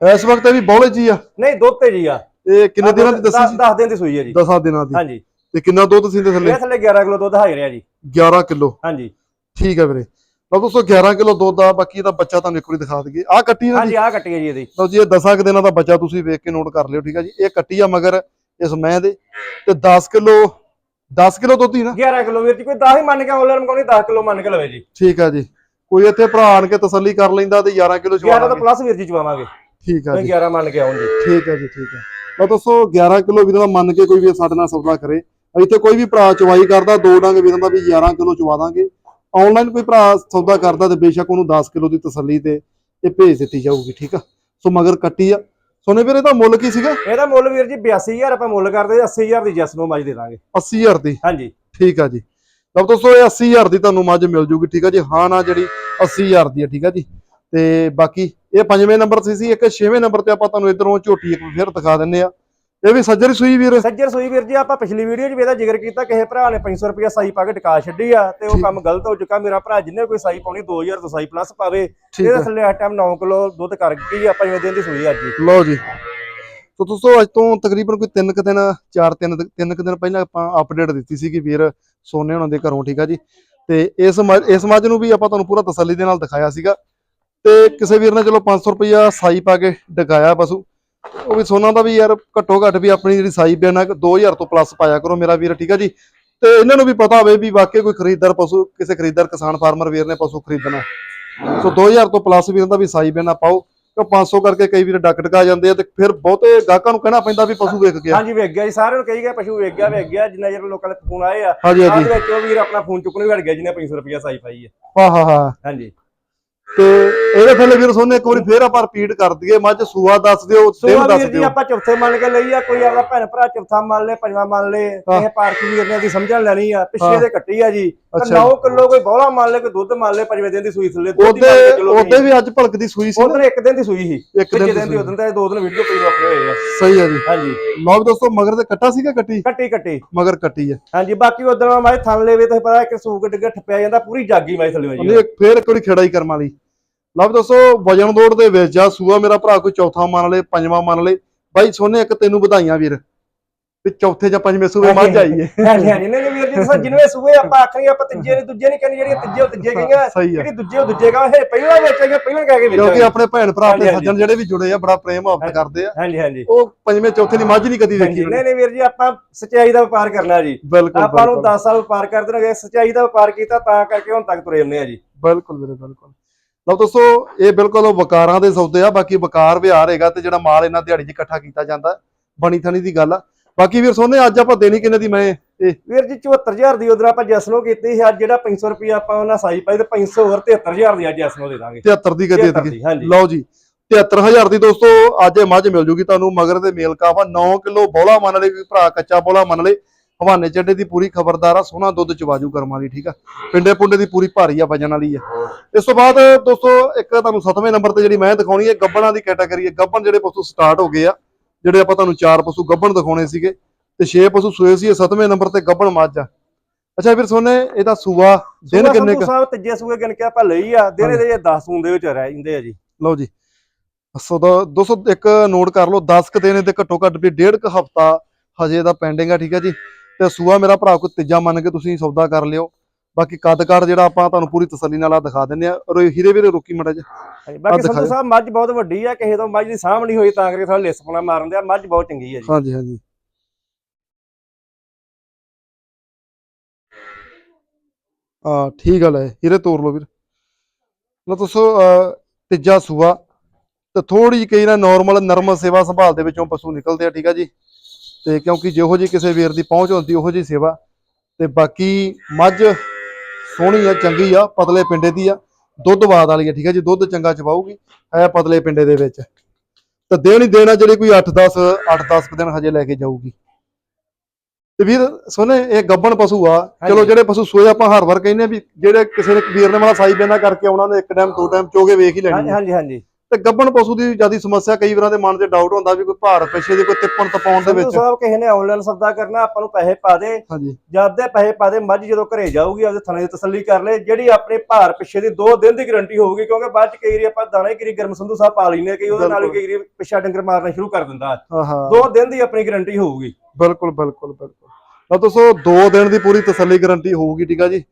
ਇਸ ਵਕਤ ਇਹ ਵੀ ਬੌਲੇ ਜੀ ਆ। ਨਹੀਂ ਦੁੱਧ ਤੇ ਜੀ ਆ। ਇਹ ਕਿੰਨੇ ਦਿਨਾਂ ਦੀ ਦੱਸੀ ਸੀ? 10 ਦਿਨ ਦੀ ਸੂਈ ਹੈ ਜੀ। 10 ਦਿਨਾਂ ਦੀ। ਹਾਂਜੀ। ਤੇ ਕਿੰਨਾ ਦੁੱਧ ਸੀ ਤੇ ਥੱਲੇ? ਇਹ ਥੱਲੇ 11 ਕਿਲੋ ਦੁੱਧ ਹਾਜ਼ਰ ਆ ਜੀ। 11 ਕਿਲੋ। ਹਾਂਜੀ। ਠੀਕ ਹੈ ਵੀਰੇ। ਲਓ ਦੋਸਤੋ 11 ਕਿਲੋ ਦੁੱਧ ਆ ਬਾਕੀ ਇਹਦਾ ਬੱਚਾ ਤੁਹਾਨੂੰ ਇੱਕ ਵਾਰੀ ਦਿਖਾ ਦਈਏ। ਆ ਕੱਟੀ ਨਾ ਹਾਂਜੀ ਆ ਕੱਟੀ ਹੈ ਜੀ ਇਹਦੀ। ਲਓ ਜੀ ਇਹ 10 ਕੁ ਦਿਨਾਂ ਦਾ ਬੱਚਾ ਤੁਸੀਂ ਵੇਖ ਕੇ ਨੋਟ ਕਰ ਲਿਓ ਠੀਕ ਆ ਜੀ। ਇਹ ਕੱਟੀ ਆ ਮਗਰ ਇਸ ਮੈਂ ਦੇ। ਤੇ 10 ਕਿਲੋ 10 ਕਿਲੋ ਦੁੱਧ ਹੀ ਨਾ? 11 ਕਿਲੋ ਵੀਰ ਜੀ ਕੋਈ 10 ਹੀ ਮੰਨ ਕੇ ਆਨਲਾਈਨ ਮੰਗਾਉਣੀ 10 ਕਿਲੋ ਮੰਨ ਕੇ ਲਵੇ ਜੀ। ਠੀਕ ਆ ਜੀ। ਕੋਈ ਇੱਥੇ ਭਰਾ ਆਣ ਕੇ ਤਸੱਲੀ ਕਰ ਲੈਂਦਾ ਤੇ 11 ਕਿਲੋ 11 ਤੋਂ ਚਵਾਵਾਂਗੇ ਪਲੱਸ ਵੀਰ ਜੀ ਚਵਾਵਾਂਗੇ ਠੀਕ ਆ ਜੀ। 11 ਮੰਨ ਕੇ ਆਉਣ ਜੀ। ਠੀਕ ਹੈ ਜੀ ਠੀਕ ਹੈ ਲਓ ਦੋਸਤੋ 11 ਕਿਲੋ ਵੀਰਾਂ ਦਾ ਮੰਨ ਕੇ ਕੋਈ ਵੀ ਸਾਡੇ ਨਾਲ ਸੌਦਾ ਕਰੇ। ਇੱਥੇ ਕੋਈ ਵੀ ਭਰਾ ਚਵਾਈ ਕਰਦਾ ਦੋ ਡੰਗ ਵੀਰਾਂ ਦਾ ਵੀ 11 ਕਿਲੋ ਚਵਾ ਦਾਂਗੇ। ਆਨਲਾਈਨ ਕੋਈ ਭਰਾ ਸੌਦਾ ਕਰਦਾ ਤੇ ਬੇਸ਼ੱਕ ਉਹਨੂੰ 10 ਕਿਲੋ ਦੀ ਤਸੱਲੀ ਤੇ ਇਹ ਭੇਜ ਦਿੱਤੀ ਜਾਊਗੀ ਠੀਕ ਆ? ਸੋ ਮਗਰ ਕੱਟੀ ਆ। ਸੋਨੇ ਵੀਰੇ ਦਾ ਮੁੱਲ ਕੀ ਸੀਗਾ? ਇਹਦਾ ਮੁੱਲ ਵੀਰ ਜੀ 82000 ਆਪਾਂ ਮੁੱਲ ਕਰਦੇ 80000 ਦੀ ਜੈਸ ਨੂੰ ਮੱਝ ਦੇ ਦਾਂਗੇ। 80000 ਦੀ? ਹਾਂਜੀ। ਠੀਕ ਆ ਜੀ। ਲਓ ਦੋਸਤੋ ਇਹ 80000 ਦੀ ਤੁਹਾਨੂੰ ਮੱਝ ਮਿਲ ਜੂਗੀ ਠੀਕ ਆ ਜੀ? ਹਾਂ ਨਾ ਜਿਹੜੀ 80000 ਦੀ ਆ ਠੀਕ ਆ ਜੀ? ਤੇ ਬਾਕੀ ਇਹ ਪੰਜਵੇਂ ਨੰਬਰ ਤੇ ਸੀ ਇੱਕ ਛੇਵੇਂ ਨੰਬਰ ਤੇ ਆਪਾਂ ਤੁਹਾਨੂੰ ਇਧਰੋਂ ਝੋਟੀ ਇੱਕ ਫਿਰ ਦਿਖਾ ਦਿੰਨੇ ਆ। ਇਹ ਵੀ ਸੱਜਰ ਸੂਈ ਵੀਰ। ਸੱਜਰ ਸੂਈ ਵੀਰ ਜੀ ਆਪਾਂ ਪਿਛਲੀ ਵੀਡੀਓ 'ਚ ਵੀ ਇਹਦਾ ਜ਼ਿਕਰ ਕੀਤਾ ਕਿਸੇ ਭਰਾ ਨੇ 500 ਰੁਪਇਆ ਸਾਈ ਪਾ ਕੇ ਟਿਕਾ ਛੱਡੀ ਆ ਤੇ ਉਹ। ਕੰਮ ਗਲਤ ਹੋ ਚੁੱਕਾ। ਮੇਰਾ ਭਰਾ ਜਿੰਨੇ ਕੋਈ ਸਾਈ ਪਾਉਣੀ 2000 ਤੋਂ ਸਾਈ ਪਲੱਸ ਪਾਵੇ। ਇਹਦੇ ਆ। ਥੱਲੇ ਇਸ ਟਾਈਮ 9 ਕਿਲੋ ਦੁੱਧ ਕਰ ਗਈ ਆਪਾਂ ਜਿਵੇਂ ਦਿਨ ਦੀ ਸੂਈ ਅੱਜ ਲਓ ਜੀ। ਤੋ ਦੋਸਤੋ ਅੱਜ ਤੋਂ ਤਕਰੀਬਨ ਕੋਈ 3 ਕੁ ਦਿਨ 4 3 3 ਕੁ ਦਿਨ ਪਹਿਲਾਂ ਆਪਾਂ ਅਪਡੇਟ ਦਿੱਤੀ ਸੀ ਕਿ ਵੀਰ ਸੋਨੇ ਉਹਨਾਂ ਦੇ ਘਰੋਂ ਠੀਕ ਆ ਜੀ? ਤੇ ਇਸ ਇਸ ਮੱਝ ਨੂੰ ਵੀ ਆਪਾਂ ਤੁਹਾਨੂੰ ਪੂਰਾ ਤਸੱਲੀ ਦੇ ਨਾਲ ਦਿਖਾਇਆ ਸੀਗਾ। ਤੇ ਕਿਸੇ ਵੀਰ ਨੇ ਚਲੋ 500 ਰੁਪਇਆ ਸਾਈ ਪਾ ਕੇ ਡਕਾਇਆ ਪਸ਼ੂ ਉਹ ਵੀ ਸੋਨਾ ਦਾ ਵੀ ਯਾਰ ਘੱਟੋ ਘੱਟ ਵੀ ਆਪਣੀ ਜਿਹੜੀ ਸਾਈ ਬਿਆਨਾ 2000 ਤੋਂ ਪਲੱਸ ਪਾਇਆ ਕਰੋ ਮੇਰਾ ਵੀਰ ਠੀਕ ਆ ਜੀ? ਤੇ ਇਹਨਾਂ ਨੂੰ ਵੀ ਪਤਾ ਹੋਵੇ ਵੀ ਵਾਕਈ ਕੋਈ ਖਰੀਦਦਾਰ ਪਸ਼ੂ ਕਿਸੇ ਖਰੀਦਦਾਰ ਕਿਸਾਨ ਫਾਰਮਰ ਵੀਰ ਨੇ ਪਸ਼ੂ ਖਰੀਦਣਾ। ਸੋ 2000 ਤੋਂ ਪਲੱਸ ਵੀਰਾਂ ਦਾ ਵੀ ਸਾਈ ਬਿਆਨਾ ਪਾਓ ਕਿ 500 ਕਰਕੇ ਕਈ ਵੀਰ ਡੱਕ ਟਕਾ ਜਾਂਦੇ ਆ ਤੇ ਫਿਰ ਬਹੁਤੇ ਗਾਹਕਾਂ ਨੂੰ ਕਹਿਣਾ ਪੈਂਦਾ ਵੀ ਪਸ਼ੂ ਵਿਕ ਗਿਆ ਹਾਂਜੀ ਵੇਖ ਗਿਆ ਜੀ ਸਾਰਿਆਂ ਨੂੰ ਕਹੀ ਗਿਆ ਪਸ਼ੂ ਵੇਖ ਗਿਆ ਵੇਖ ਗਿਆ ਜਿੰਨਾ ਚਿਰ ਲੋਕਾਂ ਦੇ ਫੋਨ ਆਏ ਆ। ਹਾਂਜੀ ਹਾਂਜੀ। ਵਿੱਚ ਉਹ ਵੀਰ ਆਪਣਾ ਫੋਨ ਚੁੱਕਣ ਵੀ ਹਟ ਗਿਆ ਜਿਹਨੇ 500 ਰੁਪਇਆ ਸਾਈ ਪਾਈ ਹੈ ਹਾਂ ਹਾਂ ਹਾਂ। ਹਾਂਜੀ। ਤੇ ਇਹਦੇ ਥੱਲੇ ਵੀਰ ਸੋਨੇ ਇੱਕ ਵਾਰੀ ਫੇਰ ਆਪਾਂ ਰਿਪੀਟ ਕਰ ਦਈਏ ਮੱਝ ਸੂਆ ਦੱਸ ਦਿਓ ਦਿਨ ਦੱਸ ਦਿਓ ਆਪਾਂ ਚੌਥੇ ਮੰਨ ਕੇ ਲਈ ਆ ਕੋਈ ਆਪਣਾ ਭੈਣ ਭਰਾ ਚੌਥਾ ਮੰਨ ਲੇ ਪੰਜਵਾਂ ਮੰਨ ਲੇ। ਇਹ ਪਾਰਕ ਵੀਰ ਨੇ ਦੀ ਸਮਝਣ ਲੈਣੀ ਆ। ਪਿੱਛੇ ਦੇ ਕੱਟੀ ਆ ਜੀ 9 ਕਿਲੋ ਕੋਈ ਬੋਲਾ ਮੰਨ ਲੇ ਕੋਈ ਦੁੱਧ ਮੰਨ ਲੇ ਪੰਜਵੇਂ ਦਿਨ ਦੀ ਸੂਈ ਥੱਲੇ ਉਹਦੇ ਉਹਦੇ ਵੀ ਅੱਜ ਭਲਕ ਦੀ ਸੂਈ ਸੀ? ਉਧਰ ਇੱਕ ਦਿਨ ਦੀ ਸੂਈ ਸੀ। ਇੱਕ ਦਿਨ ਦੀ। ਉਦੋਂ ਤਾਂ ਦੋ ਦਿਨ ਵੀਡੀਓ ਕੋਈ ਰੱਖੇ ਹੋਏ ਆ। ਸਹੀ ਹੈ ਜੀ। ਹਾਂਜੀ। ਲੋਕ ਦੋਸਤੋ ਮਗਰ ਤੇ ਕੱਟਾ ਸੀਗਾ ਕੱਟੀ? ਕੱਟੀ ਕੱਟੀ। ਮਗਰ ਕੱਟੀ ਹੈ। ਹਾਂਜੀ ਬਾਕੀ ਉਧਰ ਮੈਂ ਥਣ ਲੈਵੇ ਤੁਸੀਂ ਪਤਾ ਇੱਕ ਸੂਕ ਡਿੱਗਾ ਠੱਪਿਆ ਜਾਂਦਾ ਪੂਰੀ ਜਾਗੀ ਮੈਂ ਥੱਲੇ ਜੀ ਫੇਰ ਇੱਕ ਵਾਰੀ ਖੇੜਾ ਹੀ ਕਰਮ ਵਾਲੀ। ਲਓ ਦੋਸਤੋ ਵਜਨ ਦੌੜ ਦੇ ਵਿੱਚ ਆ। ਸੂਆ ਮੇਰਾ ਭਰਾ ਕੋਈ ਚੌਥਾ ਮੰਨ ਲੇ ਪੰਜਵਾਂ ਮੰਨ ਲੇ। ਬਾਈ ਸੋਨੇ ਇੱਕ ਤੈਨੂੰ ਵਧਾਈਆਂ ਵੀਰ। ਵੀ ਚੌਥੇ ਜਾਂ ਪੰਜਵੇਂ ਸੂਏ ਮੱਝ ਆਈ ਹੈ ਹਾਂਜੀ ਹਾਂਜੀ। ਨਹੀਂ ਵੀਰ ਜੀ ਸੂਏ ਆਪਾਂ ਆਖਣੀ ਆਪਾਂ ਤੀਜੇ ਨਹੀਂ ਦੂਜੇ ਨਹੀਂ ਕਹਿੰਦੇ ਜਿਹੜੀਆਂ ਤੀਜੇ ਉਹ ਤੀਜੇ ਗਈਆਂ ਜਿਹੜੀ ਦੂਜੇ ਉਹ ਦੂਜੇ ਕਹਾਂ ਇਹ ਪਹਿਲਾਂ ਵੇਚਾਂਗੇ ਪਹਿਲਾਂ ਕਹਿ ਕੇ ਕਿਉਂਕਿ ਆਪਣੇ ਭੈਣ ਭਰਾ ਆਪਣੇ। ਸੱਜਣ ਜਿਹੜੇ ਵੀ ਜੁੜੇ ਆ ਬੜਾ ਪ੍ਰੇਮ ਮੁਹੱਬਤ ਕਰਦੇ ਆ। ਹਾਂਜੀ ਹਾਂਜੀ। ਉਹ ਪੰਜਵੇਂ ਚੌਥੇ ਦੀ ਮੱਝ ਨਹੀਂ ਕਦੀ ਵੇਖੀ ਨਹੀਂ ਨਹੀਂ ਵੀਰ ਜੀ ਆਪਾਂ ਸਚਾਈ ਦਾ ਵਪਾਰ ਕਰਨਾ ਜੀ। ਆਪਾਂ ਨੂੰ ਬਿਲਕੁਲ। 10 ਸਾਲ ਵਪਾਰ ਕਰਦੇ ਰਹੇ ਸਚਾਈ ਦਾ ਵਪਾਰ ਕੀਤਾ ਤਾਂ ਕਰਕੇ ਹੁਣ ਤੱਕ ਤੁਰੇ ਹੁੰਦੇ ਆ ਜੀ। ਬਿਲਕੁਲ ਵੀਰੇ ਬਿਲਕੁਲ। ਲਓ ਦੋਸਤੋ ਇਹ ਬਿਲਕੁਲ ਵਕਾਰਾਂ ਦੇ ਸੌਦੇ ਆ ਬਾਕੀ ਵਕਾਰ ਵਿਹਾਰ ਹੈਗਾ ਤੇ ਜਿਹੜਾ ਮਾਲ ਇਹਨਾਂ ਦਿਹਾੜੀ 'ਚ ਇਕੱਠਾ ਕੀਤਾ ਜਾਂਦਾ ਬਣੀ ਥਣੀ ਦੀ ਗੱਲ ਆ। ਬਾਕੀ ਵੀਰ ਸੋਨੇ ਅੱਜ ਆਪਾਂ ਦੇਣੀ ਕਿੰਨੇ ਦੀ ਮੈਂ? ਇਹ ਵੀਰ ਜੀ 74000 ਦੀ ਉਧਰ ਆਪਾਂ ਜੈਸਨੋ ਕੀਤੀ ਸੀ ਅੱਜ ਜਿਹੜਾ 500 ਰੁਪਏ ਆਪਾਂ ਉਹਨਾਂ ਸਾਈ ਪਾਈ ਤੇ 500 ਹੋਰ 73000 ਦੀ ਅੱਜ ਜੈਸਨੋ ਦੇ ਦਾਂਗੇ। 73 ਦੀ ਕਦੇ 73 ਦੇ ਦੀ, ਹਾਂਜੀ। ਲਓ ਜੀ 73000 ਦੀ ਦੋਸਤੋ ਅੱਜ ਇਹ ਮੱਝ ਮਿਲ ਜੂਗੀ ਤੁਹਾਨੂੰ ਮਗਰ ਦੇ ਮੇਲ ਕਾਫਾ 9 ਕਿਲੋ ਬੋਲਾ ਮੰਨ ਲਈ ਵੀ ਭਰਾ ਕੱਚਾ ਬੋਲਾ ਮੰਨ ਲਈ ਹਵਾਨੇ ਚੱਡੇ ਦੀ ਪੂਰੀ ਖਬਰਦਾਰ ਆ ਸੋਹਣਾ ਦੁੱਧ ਚਵਾਜੂ ਕਰਮਾਂ ਦੀ ਠੀਕ ਆ? ਪਿੰਡੇ ਪੁੰਡੇ ਦੀ ਪੂਰੀ ਭਾਰੀ ਆ ਵਜਨ ਵਾਲੀ ਆ। ਇਸ ਤੋਂ ਬਾਅਦ ਦੋਸਤੋ ਇੱਕ ਤੁਹਾਨੂੰ ਸੱਤਵੇਂ ਨੰਬਰ ਤੇ ਜਿਹੜੀ ਮੈਂ ਦਿਖਾਉਣੀ ਹੈ ਗੱਬਣਾਂ ਦੀ ਕੈਟਾਗਰੀ ਹੈ। ਗੱਬਣ ਜਿਹੜੇ ਪਸ਼ੂ ਸਟਾਰਟ ਹੋ ਗਏ ਆ। ਜਿਹੜੇ ਆਪਾਂ ਤੁਹਾਨੂੰ ਚਾਰ ਪਸ਼ੂ ਗੱਬਣ ਦਿਖਾਉਣੇ ਸੀਗੇ ਤੇ 6 ਪਸ਼ੂ ਸੂਏ ਸੀ ਸੱਤਵੇਂ ਨੰਬਰ ਤੇ ਗੱਬਣ ਮੱਝ ਆ। ਅੱਛਾ ਵੀਰ ਸੋਨੇ ਇਹਦਾ ਸੂਆ ਦਿਨ ਕਿੰਨੇ ਕ? ਸਾਹਿਬ ਤੀਜੇ ਸੂਏ ਗਿਣ ਕੇ ਆਪਾਂ ਲਈ ਆ ਦਿਨੇ ਦੇ 10 ਸੂਨ ਦੇ ਵਿੱਚ ਰਹਿ ਜਾਂਦੇ ਆ ਜੀ। ਲਓ ਜੀ। ਸੋ ਦਾ 201 ਨੋਟ ਕਰ ਲਓ 10 ਕ ਦਿਨ ਤੇ ਘੱਟੋ ਘੱਟ ਵੀ ਡੇਢ ਕ ਹਫਤਾ ਹਜੇ ਦਾ ਪੈਂਡਿੰਗ ਆ ਠੀਕ ਹੈ ਜੀ। ਤੇ ਸੂਆ ਮੇਰਾ ਭਰਾ ਕੋਈ ਤੀਜਾ ਮੰਨ ਕੇ ਤੁਸੀਂ ਸੌਦਾ ਕਰ ਲਿਓ। ਬਾਕੀ ਕੱਦ ਕਾਠ ਜਿਹੜਾ ਆਪਾਂ ਤੁਹਾਨੂੰ ਪੂਰੀ ਤਸੱਲੀ ਨਾਲ ਆ ਦਿਖਾ ਦਿੰਦੇ ਆ ਔਰ ਹੀਰੇ ਵੀਰੇ ਰੁਕੀ ਮੜਾ ਜੀ ਬਾਕੀ। ਸੰਧੂ ਸਾਹਿਬ ਮੱਝ ਬਹੁਤ ਵੱਡੀ ਆ ਕਿਸੇ ਤੋਂ ਮੱਝ ਦੀ ਸਾਹਮਣੀ ਹੋਈ ਤਾਂ ਕਰਕੇ ਥੋੜਾ ਲਿਸਪਣਾ ਮਾਰਨ ਦਿਆ ਮੱਝ ਬਹੁਤ ਚੰਗੀ ਆ ਜੀ। ਹਾਂਜੀ ਹਾਂਜੀ। ਆ ਠੀਕ ਗੱਲ ਹੈ ਹੀਰੇ ਤੋੜ ਲਓ ਵੀਰ। ਲਓ ਤੁਸੀਂ ਤੀਜਾ ਸੂਆ। ਤੇ ਥੋੜੀ ਕਈ ਨਾ ਨਾਰਮਲ ਨਰਮ ਸੇਵਾ ਸੰਭਾਲ ਦੇ ਵਿੱਚੋਂ ਪਸ਼ੂ ਨਿਕਲਦੇ ਆ ਠੀਕ ਆ ਜੀ। ਤੇ ਕਿਉਂਕਿ ਜਿਹੋ ਜੀ ਕਿਸੇ ਵੀਰ ਦੀ ਪਹੁੰਚ ਹੁੰਦੀ ਉਹੋ ਜੀ ਸੇਵਾ। ਤੇ ਬਾਕੀ ਮੱਝ ਸੋਹਣੀ ਆ ਚੰਗੀ ਆ ਪਤਲੇ ਪਿੰਡੇ ਦੀ ਆ। ਦੁੱਧ ਬਾਦ ਵਾਲੀ ਆ ਠੀਕ ਆ ਜੀ ਦੁੱਧ ਚੰਗਾ ਚਵਾਊਗੀ ਹੈ ਪਤਲੇ ਪਿੰਡੇ ਦੇ ਵਿੱਚ। ਤੇ ਦੇਣ ਦੇਣਾ ਜਿਹੜੀ ਕੋਈ 8-10 8-10 ਦਿਨ ਹਜੇ ਲੈ ਕੇ ਜਾਊਗੀ। ਤੇ ਵੀਰ ਸੋਨੇ ਇਹ ਗੱਬਣ ਪਸ਼ੂ ਆ। ਚਲੋ। ਜਿਹੜੇ ਪਸ਼ੂ ਸੋਏ ਆਪਾਂ ਹਰ ਵਾਰ ਕਹਿੰਦੇ ਆ ਵੀ ਜਿਹੜੇ ਕਿਸੇ ਨੇ ਵੀਰ ਨੇ ਮਾਲਾ ਸਾਈ ਬੇਨਾ ਕਰਕੇ ਆਉਣਾ ਨੇ ਇੱਕ ਟਾਈਮ ਦੋ ਟਾਈਮ ਚੋਗੇ ਵੇਖ ਹੀ ਲੈਣੀ। ਹਾਂਜੀ ਹਾਂਜੀ। ਤੇ ਗੱਬਣ ਪਸ਼ੂ ਦੀ ਜ਼ਿਆਦਾ ਸਮੱਸਿਆ ਕਈ ਵਾਰਾਂ ਦੇ ਮਨ 'ਚ ਡਾਊਟ ਹੁੰਦਾ ਵੀ ਕੋਈ ਭਾਰ ਪਿੱਛੇ ਦੀ ਕੋਈ ਤਿੱਪਣ ਤਪਾਉਣ ਦੇ ਵਿੱਚ। ਸਾਹਿਬ ਕਿਸੇ ਨੇ ਆਨਲਾਈਨ ਸੌਦਾ ਕਰਨਾ ਆਪਾਂ ਨੂੰ ਪੈਸੇ ਪਾ ਦੇ। ਹਾਂਜੀ। ਜਦ ਦੇ ਪੈਸੇ ਪਾ ਦੇ ਮੱਝ ਜਦੋਂ ਘਰੇ ਜਾਊਗੀ ਆਪਦੇ ਥਣੇ ਦੀ ਤਸੱਲੀ ਕਰ ਲੈ। ਜਿਹੜੀ ਆਪਣੇ ਭਾਰ ਪਿੱਛੇ ਦੀ 2 ਦਿਨ ਦੀ ਗਾਰੰਟੀ ਹੋਊਗੀ ਕਿਉਂਕਿ ਬਾਅਦ ਚ ਕਈ ਵਾਰੀ ਆਪਾਂ ਦਾਣਾ ਹੀ ਕਰੀ ਗਰਮ ਸੰਧੂ ਸਾਹਿਬ ਪਾ ਲੈਨੇ ਕਈ ਉਹਦੇ ਨਾਲ ਕਈ ਵਾਰੀ ਪਿੱਛਾ ਡੰਗਰ ਮਾਰਨਾ ਸ਼ੁਰੂ ਕਰ ਦਿੰਦਾ। 2 ਦਿਨ ਦੀ ਆਪਣੀ ਗਾਰੰਟੀ ਹੋਊਗੀ। ਬਿਲਕੁਲ ਬਿਲਕੁਲ ਬਿਲਕੁਲ। ਤਾਂ ਦੋਸਤੋ 2 ਦਿਨ ਦੀ ਪੂਰੀ ਤਸੱਲੀ ਗਾਰੰਟੀ ਹੋਊਗੀ ਠੀਕ ਆ ਜੀ?